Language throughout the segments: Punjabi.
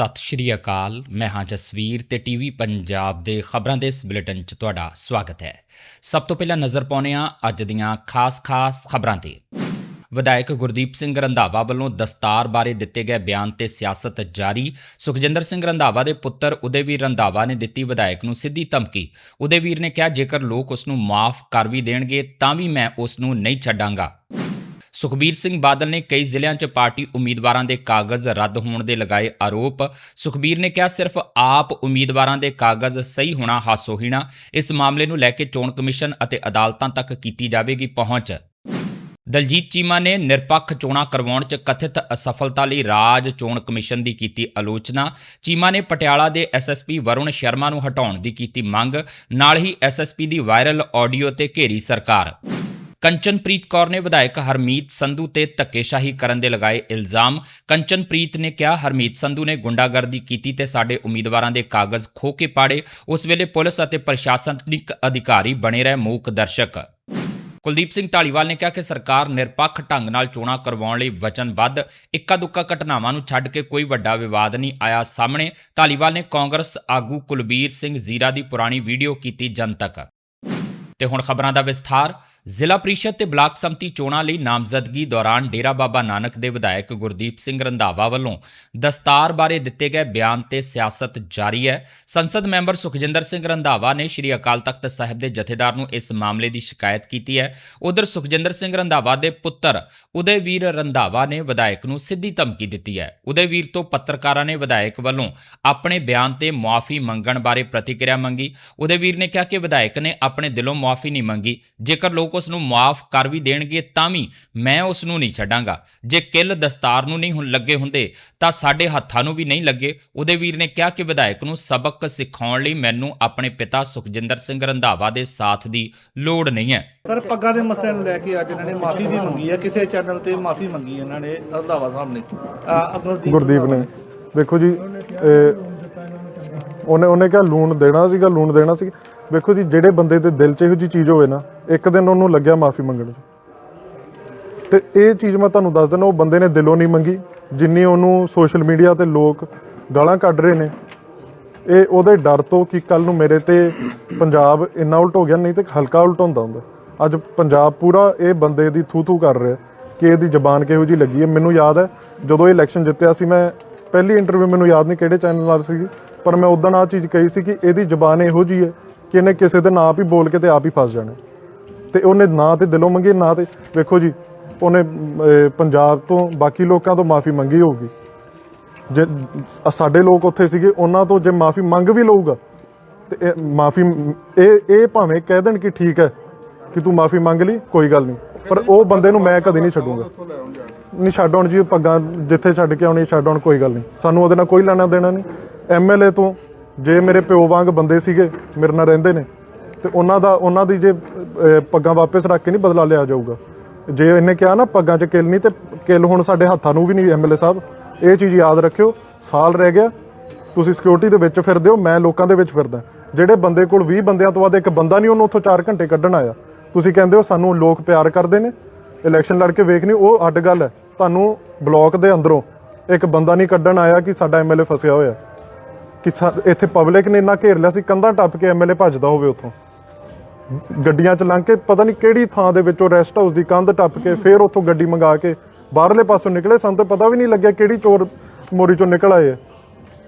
ਸਤਿ ਸ਼੍ਰੀ ਅਕਾਲ। ਮੈਂ ਹਾਂ ਜਸਵੀਰ ਤੇ ਟੀਵੀ ਪੰਜਾਬ ਦੇ ਖਬਰਾਂ ਦੇ ਇਸ ਬੁਲੇਟਿਨ 'ਚ ਤੁਹਾਡਾ ਸਵਾਗਤ ਹੈ। ਸਭ ਤੋਂ ਪਹਿਲਾਂ ਨਜ਼ਰ ਪਾਉਂਦੇ ਹਾਂ ਅੱਜ ਦੀਆਂ ਖਾਸ-ਖਾਸ ਖਬਰਾਂ ਤੇ। ਵਿਧਾਇਕ ਗੁਰਦੀਪ ਸਿੰਘ ਰੰਧਾਵਾ ਵੱਲੋਂ ਦਸਤਾਰ ਬਾਰੇ ਦਿੱਤੇ ਗਏ ਬਿਆਨ ਤੇ ਸਿਆਸਤ ਜਾਰੀ। ਸੁਖਜਿੰਦਰ ਸਿੰਘ ਰੰਧਾਵਾ ਦੇ ਪੁੱਤਰ ਉਦੇਵੀਰ ਰੰਧਾਵਾ ਨੇ ਦਿੱਤੀ ਵਿਧਾਇਕ ਨੂੰ ਸਿੱਧੀ ਧਮਕੀ। ਉਦੇਵੀਰ ਨੇ ਕਿਹਾ, ਜੇਕਰ ਲੋਕ ਉਸ ਨੂੰ ਮਾਫ ਕਰ ਵੀ ਦੇਣਗੇ, ਤਾਂ ਵੀ ਮੈਂ ਉਸ ਨੂੰ ਨਹੀਂ ਛੱਡਾਂਗਾ। ਸੁਖਬੀਰ ਸਿੰਘ ਬਾਦਲ ਨੇ ਕਈ ਜ਼ਿਲ੍ਹਿਆਂ 'ਚ ਪਾਰਟੀ ਉਮੀਦਵਾਰਾਂ ਦੇ ਕਾਗਜ਼ ਰੱਦ ਹੋਣ ਦੇ ਲਗਾਏ ਆਰੋਪ। ਸੁਖਬੀਰ ਨੇ ਕਿਹਾ, ਸਿਰਫ ਆਪ ਉਮੀਦਵਾਰਾਂ ਦੇ ਕਾਗਜ਼ ਸਹੀ ਹੋਣਾ ਹਾਸੋਹੀਣਾ। ਇਸ ਮਾਮਲੇ ਨੂੰ ਲੈ ਕੇ ਚੋਣ ਕਮਿਸ਼ਨ ਅਤੇ ਅਦਾਲਤਾਂ ਤੱਕ ਕੀਤੀ ਜਾਵੇਗੀ ਪਹੁੰਚ। ਦਲਜੀਤ ਚੀਮਾ ਨੇ ਨਿਰਪੱਖ ਚੋਣਾਂ ਕਰਵਾਉਣ 'ਚ ਕਥਿਤ ਅਸਫਲਤਾ ਲਈ ਰਾਜ ਚੋਣ ਕਮਿਸ਼ਨ ਦੀ ਕੀਤੀ ਆਲੋਚਨਾ। ਚੀਮਾ ਨੇ ਪਟਿਆਲਾ ਦੇ ਐਸਐਸਪੀ ਵਰੁਣ ਸ਼ਰਮਾ ਨੂੰ ਹਟਾਉਣ ਦੀ ਕੀਤੀ ਮੰਗ। ਨਾਲ ਹੀ ਐਸਐਸਪੀ ਦੀ ਵਾਇਰਲ ਆਡੀਓ ਤੇ ਘੇਰੀ ਸਰਕਾਰ। ਕੰਚਨਪ੍ਰੀਤ ਕੌਰ ਨੇ ਵਿਧਾਇਕ ਹਰਮੀਤ ਸੰਧੂ ਤੇ ਧੱਕੇਸ਼ਾਹੀ ਕਰਨ ਦੇ ਲਗਾਏ ਇਲਜ਼ਾਮ। ਕੰਚਨਪ੍ਰੀਤ ਨੇ ਕਿਹਾ, ਹਰਮੀਤ ਸੰਧੂ ਨੇ ਗੁੰਡਾਗਰਦੀ ਕੀਤੀ ਤੇ ਸਾਡੇ ਉਮੀਦਵਾਰਾਂ ਦੇ ਕਾਗਜ਼ ਖੋਹ ਕੇ ਪਾੜੇ। ਉਸ ਵੇਲੇ ਪੁਲਿਸ ਅਤੇ ਪ੍ਰਸ਼ਾਸਨਿਕ ਅਧਿਕਾਰੀ ਬਣੇ ਰਹੇ ਮੂਕ ਦਰਸ਼ਕ। ਕੁਲਦੀਪ ਸਿੰਘ ਢਾਲੀਵਾਲ ਨੇ ਕਿਹਾ ਕਿ ਸਰਕਾਰ ਨਿਰਪੱਖ ਢੰਗ ਨਾਲ ਚੋਣਾਂ ਕਰਵਾਉਣ ਲਈ ਵਚਨਬੱਧ ਇੱਕਾ ਦੁੱਕਾ ਘਟਨਾਵਾਂ ਨੂੰ ਛੱਡ ਕੇ ਕੋਈ ਵੱਡਾ ਵਿਵਾਦ ਨਹੀਂ ਆਇਆ ਸਾਹਮਣੇ। ਢਾਲੀਵਾਲ ਨੇ ਕਾਂਗਰਸ ਆਗੂ ਕੁਲਬੀਰ ਸਿੰਘ ਜ਼ੀਰਾ ਦੀ ਪੁਰਾਣੀ ਵੀਡੀਓ ਕੀਤੀ ਜਨਤਕ। ਤੇ ਹੁਣ ਖਬਰਾਂ ਦਾ ਵਿਸਥਾਰ। ਜ਼ਿਲ੍ਹਾ ਪ੍ਰੀਸ਼ਦ ਤੇ ਬਲਾਕ ਸੰਮਤੀ ਚੋਣਾਂ ਲਈ ਨਾਮਜ਼ਦਗੀ ਦੌਰਾਨ ਡੇਰਾ ਬਾਬਾ ਨਾਨਕ ਦੇ ਵਿਧਾਇਕ ਗੁਰਦੀਪ ਸਿੰਘ ਰੰਧਾਵਾ ਵੱਲੋਂ ਦਸਤਾਰ ਬਾਰੇ ਦਿੱਤੇ ਗਏ ਬਿਆਨ ਤੇ ਸਿਆਸਤ ਜਾਰੀ ਹੈ। ਸੰਸਦ ਮੈਂਬਰ ਸੁਖਜਿੰਦਰ ਸਿੰਘ ਰੰਧਾਵਾ ਨੇ ਸ਼੍ਰੀ ਅਕਾਲ ਤਖਤ ਸਾਹਿਬ ਦੇ ਜਥੇਦਾਰ ਨੂੰ ਇਸ ਮਾਮਲੇ ਦੀ ਸ਼ਿਕਾਇਤ ਕੀਤੀ ਹੈ। ਉਧਰ ਸੁਖਜਿੰਦਰ ਸਿੰਘ ਰੰਧਾਵਾ ਦੇ ਪੁੱਤਰ ਉਦੈਵੀਰ ਰੰਧਾਵਾ ਨੇ ਵਿਧਾਇਕ ਨੂੰ ਸਿੱਧੀ ਧਮਕੀ ਦਿੱਤੀ ਹੈ। ਉਦੈਵੀਰ ਤੋਂ ਪੱਤਰਕਾਰਾਂ ਨੇ ਵਿਧਾਇਕ ਵੱਲੋਂ ਆਪਣੇ ਬਿਆਨ ਤੇ ਮੁਆਫੀ ਮੰਗਣ ਬਾਰੇ ਪ੍ਰਤੀਕਿਰਿਆ ਮੰਗੀ। ਉਦੈਵੀਰ ਨੇ ਕਿਹਾ ਕਿ ਵਿਧਾਇਕ ਨੇ ਆਪਣੇ ਦਿਲੋਂ ਮੁਆਫੀ ਨਹੀਂ ਮੰਗੀ। ਜੇਕਰ ਲੋਕ ਉਸ ਨੂੰ ਮਾਫ ਕਰ ਵੀ ਦੇਣਗੇ ਤਾਂ ਵੀ ਮੈਂ ਉਸ ਨੂੰ ਨਹੀਂ ਛੱਡਾਂਗਾ। ਜੇ ਕਿੱਲ ਦਸਤਾਰ ਨੂੰ ਨਹੀਂ ਹੁਣ ਲੱਗੇ ਹੁੰਦੇ ਤਾਂ ਸਾਡੇ ਹੱਥਾਂ ਨੂੰ ਵੀ ਨਹੀਂ ਲੱਗੇ। ਉਹਦੇ ਵੀਰ ਨੇ ਕਿਹਾ ਕਿ ਵਿਧਾਇਕ ਨੂੰ ਸਬਕ ਸਿਖਾਉਣ ਲਈ ਮੈਨੂੰ ਆਪਣੇ ਪਿਤਾ ਸੁਖਜਿੰਦਰ ਸਿੰਘ ਰੰਧਾਵਾ ਦੇ ਸਾਥ ਦੀ ਲੋੜ ਨਹੀਂ ਹੈ। ਸਰ ਪੱਗਾਂ ਦੇ ਮਸਲੇ ਨੂੰ ਲੈ ਕੇ ਅੱਜ ਇਹਨਾਂ ਨੇ ਮਾਫੀ ਵੀ ਮੰਗੀ ਹੈ। ਕਿਸੇ ਚੈਨਲ ਤੇ ਮਾਫੀ ਮੰਗੀ ਇਹਨਾਂ ਨੇ ਰੰਧਾਵਾ ਸਾਹਿਬ ਨੇ। ਗੁਰਦੀਪ ਨੇ। ਦੇਖੋ ਜੀ ਉਹਨੇ ਉਹਨੇ ਕਿਹਾ ਲੂਣ ਦੇਣਾ ਸੀਗਾ ਲੂਣ ਦੇਣਾ ਸੀ ਵੇਖੋ ਜੀ, ਜਿਹੜੇ ਬੰਦੇ ਦੇ ਦਿਲ 'ਚ ਇਹੋ ਜੀ ਚੀਜ਼ ਹੋਵੇ ਨਾ, ਇੱਕ ਦਿਨ ਉਹਨੂੰ ਲੱਗਿਆ ਮਾਫੀ ਮੰਗਣ 'ਚ। ਤੇ ਇਹ ਚੀਜ਼ ਮੈਂ ਤੁਹਾਨੂੰ ਦੱਸ ਦਿੰਦਾ, ਉਹ ਬੰਦੇ ਨੇ ਦਿਲੋਂ ਨਹੀਂ ਮੰਗੀ, ਜਿੰਨੀ ਉਹਨੂੰ ਸੋਸ਼ਲ ਮੀਡੀਆ ਤੇ ਲੋਕ ਗਾਲਾਂ ਕੱਢ ਰਹੇ ਨੇ। ਇਹ ਉਹਦੇ ਡਰ ਤੋਂ ਕਿ ਕੱਲ ਨੂੰ ਮੇਰੇ ਤੇ ਪੰਜਾਬ ਇੰਨਾ ਉਲਟ ਹੋ ਗਿਆ, ਨਹੀਂ ਤੇ ਹਲਕਾ ਉਲਟ ਹੁੰਦਾ ਹੁੰਦਾ। ਅੱਜ ਪੰਜਾਬ ਪੂਰਾ ਇਹ ਬੰਦੇ ਦੀ ਥੂ ਥੂ ਕਰ ਰਿਹਾ, ਕਿ ਇਹਦੀ ਜ਼ਬਾਨ ਕਿਹੋ ਜੀ ਲੱਗੀ ਹੈ। ਮੈਨੂੰ ਯਾਦ ਹੈ, ਜਦੋਂ ਇਹ ਇਲੈਕਸ਼ਨ ਜਿੱਤਿਆ ਸੀ, ਮੈਂ ਪਹਿਲੀ ਇੰਟਰਵਿਊ ਮੈਨੂੰ ਯਾਦ ਨਹੀਂ ਕਿਹੜੇ ਚੈਨਲ ਨਾਲ ਸੀ ਪਰ ਮੈਂ ਉਦੋਂ ਆ ਚੀਜ਼ ਕਹੀ ਸੀ ਕਿ ਇਹਦੀ ਜ਼ਬਾਨ ਇਹੋ ਜੀ ਹੈ ਕਿ ਇਹਨੇ ਕਿਸੇ ਦੇ ਨਾਂ ਆਪ ਹੀ ਬੋਲ ਕੇ ਤੇ ਆਪ ਹੀ ਫਸ ਜਾਣਾ। ਤੇ ਉਹਨੇ ਨਾ ਤੇ ਦਿਲੋਂ ਮੰਗੀ, ਨਾ ਤੇ ਵੇਖੋ ਜੀ, ਉਹਨੇ ਪੰਜਾਬ ਤੋਂ ਬਾਕੀ ਲੋਕਾਂ ਤੋਂ ਮਾਫੀ ਮੰਗੀ ਹੋਊਗੀ। ਜੇ ਸਾਡੇ ਲੋਕ ਉੱਥੇ ਸੀਗੇ, ਉਹਨਾਂ ਤੋਂ ਜੇ ਮਾਫੀ ਮੰਗ ਵੀ ਲਊਗਾ, ਤੇ ਇਹ ਮਾਫੀ ਇਹ ਇਹ ਭਾਵੇਂ ਕਹਿ ਦੇਣ ਕਿ ਠੀਕ ਹੈ ਕਿ ਤੂੰ ਮਾਫੀ ਮੰਗ ਲਈ, ਕੋਈ ਗੱਲ ਨਹੀਂ। ਪਰ ਉਹ ਬੰਦੇ ਨੂੰ ਮੈਂ ਕਦੇ ਨਹੀਂ ਛੱਡੂੰਗਾ। ਨਹੀਂ ਛੱਡ ਆਉਣ ਜੀ, ਪੱਗਾਂ ਜਿੱਥੇ ਛੱਡ ਕੇ ਆਉਣੀ ਛੱਡ ਆਉਣ ਕੋਈ ਗੱਲ ਨਹੀਂ। ਸਾਨੂੰ ਉਹਦੇ ਨਾਲ ਕੋਈ ਲੈਣਾ ਦੇਣਾ ਨਹੀਂ। ਐਮਐਲਏ ਤੋਂ ਜੇ ਮੇਰੇ ਪਿਓ ਵਾਂਗ ਬੰਦੇ ਸੀਗੇ ਮੇਰੇ ਨਾਲ ਰਹਿੰਦੇ ਨੇ ਤੇ ਉਹਨਾਂ ਦਾ ਉਹਨਾਂ ਦੀ ਜੇ ਅਹ, ਪੱਗਾਂ ਵਾਪਸ ਰੱਖ ਕੇ ਨਹੀਂ ਬਦਲਾ ਲਿਆ ਜਾਊਗਾ। ਜੇ ਇਹਨੇ ਕਿਹਾ ਨਾ ਪੱਗਾਂ 'ਚ ਕਿੱਲ ਨਹੀਂ ਤੇ ਕਿੱਲ ਹੁਣ ਸਾਡੇ ਹੱਥਾਂ ਨੂੰ ਵੀ ਨਹੀਂ ਐਮਐਲਏ ਸਾਹਿਬ ਇਹ ਚੀਜ਼ ਯਾਦ ਰੱਖਿਓ ਸਾਲ ਰਹਿ ਗਿਆ ਤੁਸੀਂ ਸਿਕਿਉਰਿਟੀ ਦੇ ਵਿੱਚ ਫਿਰਦੇ ਹੋ ਮੈਂ ਲੋਕਾਂ ਦੇ ਵਿੱਚ ਫਿਰਦਾ। ਜਿਹੜੇ ਬੰਦੇ ਕੋਲ 20 ਬੰਦਿਆਂ ਤੋਂ ਬਾਅਦ ਇੱਕ ਬੰਦਾ ਨਹੀਂ ਉਹਨੂੰ ਉੱਥੋਂ 4 ਘੰਟੇ ਕੱਢਣ ਆਇਆ। ਤੁਸੀਂ ਕਹਿੰਦੇ ਹੋ ਸਾਨੂੰ ਲੋਕ ਪਿਆਰ ਕਰਦੇ ਨੇ ਇਲੈਕਸ਼ਨ ਲੜ ਕੇ ਵੇਖ ਨਹੀਂ ਉਹ ਅੱਡ ਗੱਲ ਹੈ। ਤੁਹਾਨੂੰ ਬਲਾਕ ਦੇ ਅੰਦਰੋਂ ਇੱਕ ਬੰਦਾ ਨਹੀਂ ਕੱਢਣ ਆਇਆ ਕਿ ਸਾਡਾ ਐਮਐਲਏ ਫਸਿਆ ਹੋਇਆ। ਕਿ ਇੱਥੇ ਪਬਲਿਕ ਨੇ ਇੰਨਾ ਘੇਰ ਲਿਆ ਸੀ ਕੰਧਾਂ ਟੱਪ ਕੇ ਐਮਐਲਏ ਭੱਜਦਾ ਹੋਵੇ ਉੱਥੋਂ। ਗੱਡੀਆਂ ਚ ਲੰਘ ਕੇ ਪਤਾ ਨਹੀਂ ਕਿਹੜੀ ਥਾਂ ਦੇ ਵਿੱਚੋਂ ਰੈਸਟ ਹਾਊਸ ਦੀ ਕੰਧ ਟੱਪ ਕੇ ਫੇਰ ਉੱਥੋਂ ਗੱਡੀ ਮੰਗਾ ਕੇ ਬਾਹਰਲੇ ਪਾਸੋਂ ਨਿਕਲੇ ਸਾਨੂੰ ਤਾਂ ਪਤਾ ਵੀ ਨਹੀਂ ਲੱਗਿਆ ਕਿਹੜੀ ਚੋਰ ਮੋਰੀ ਚੋਂ ਨਿਕਲ ਆਏ।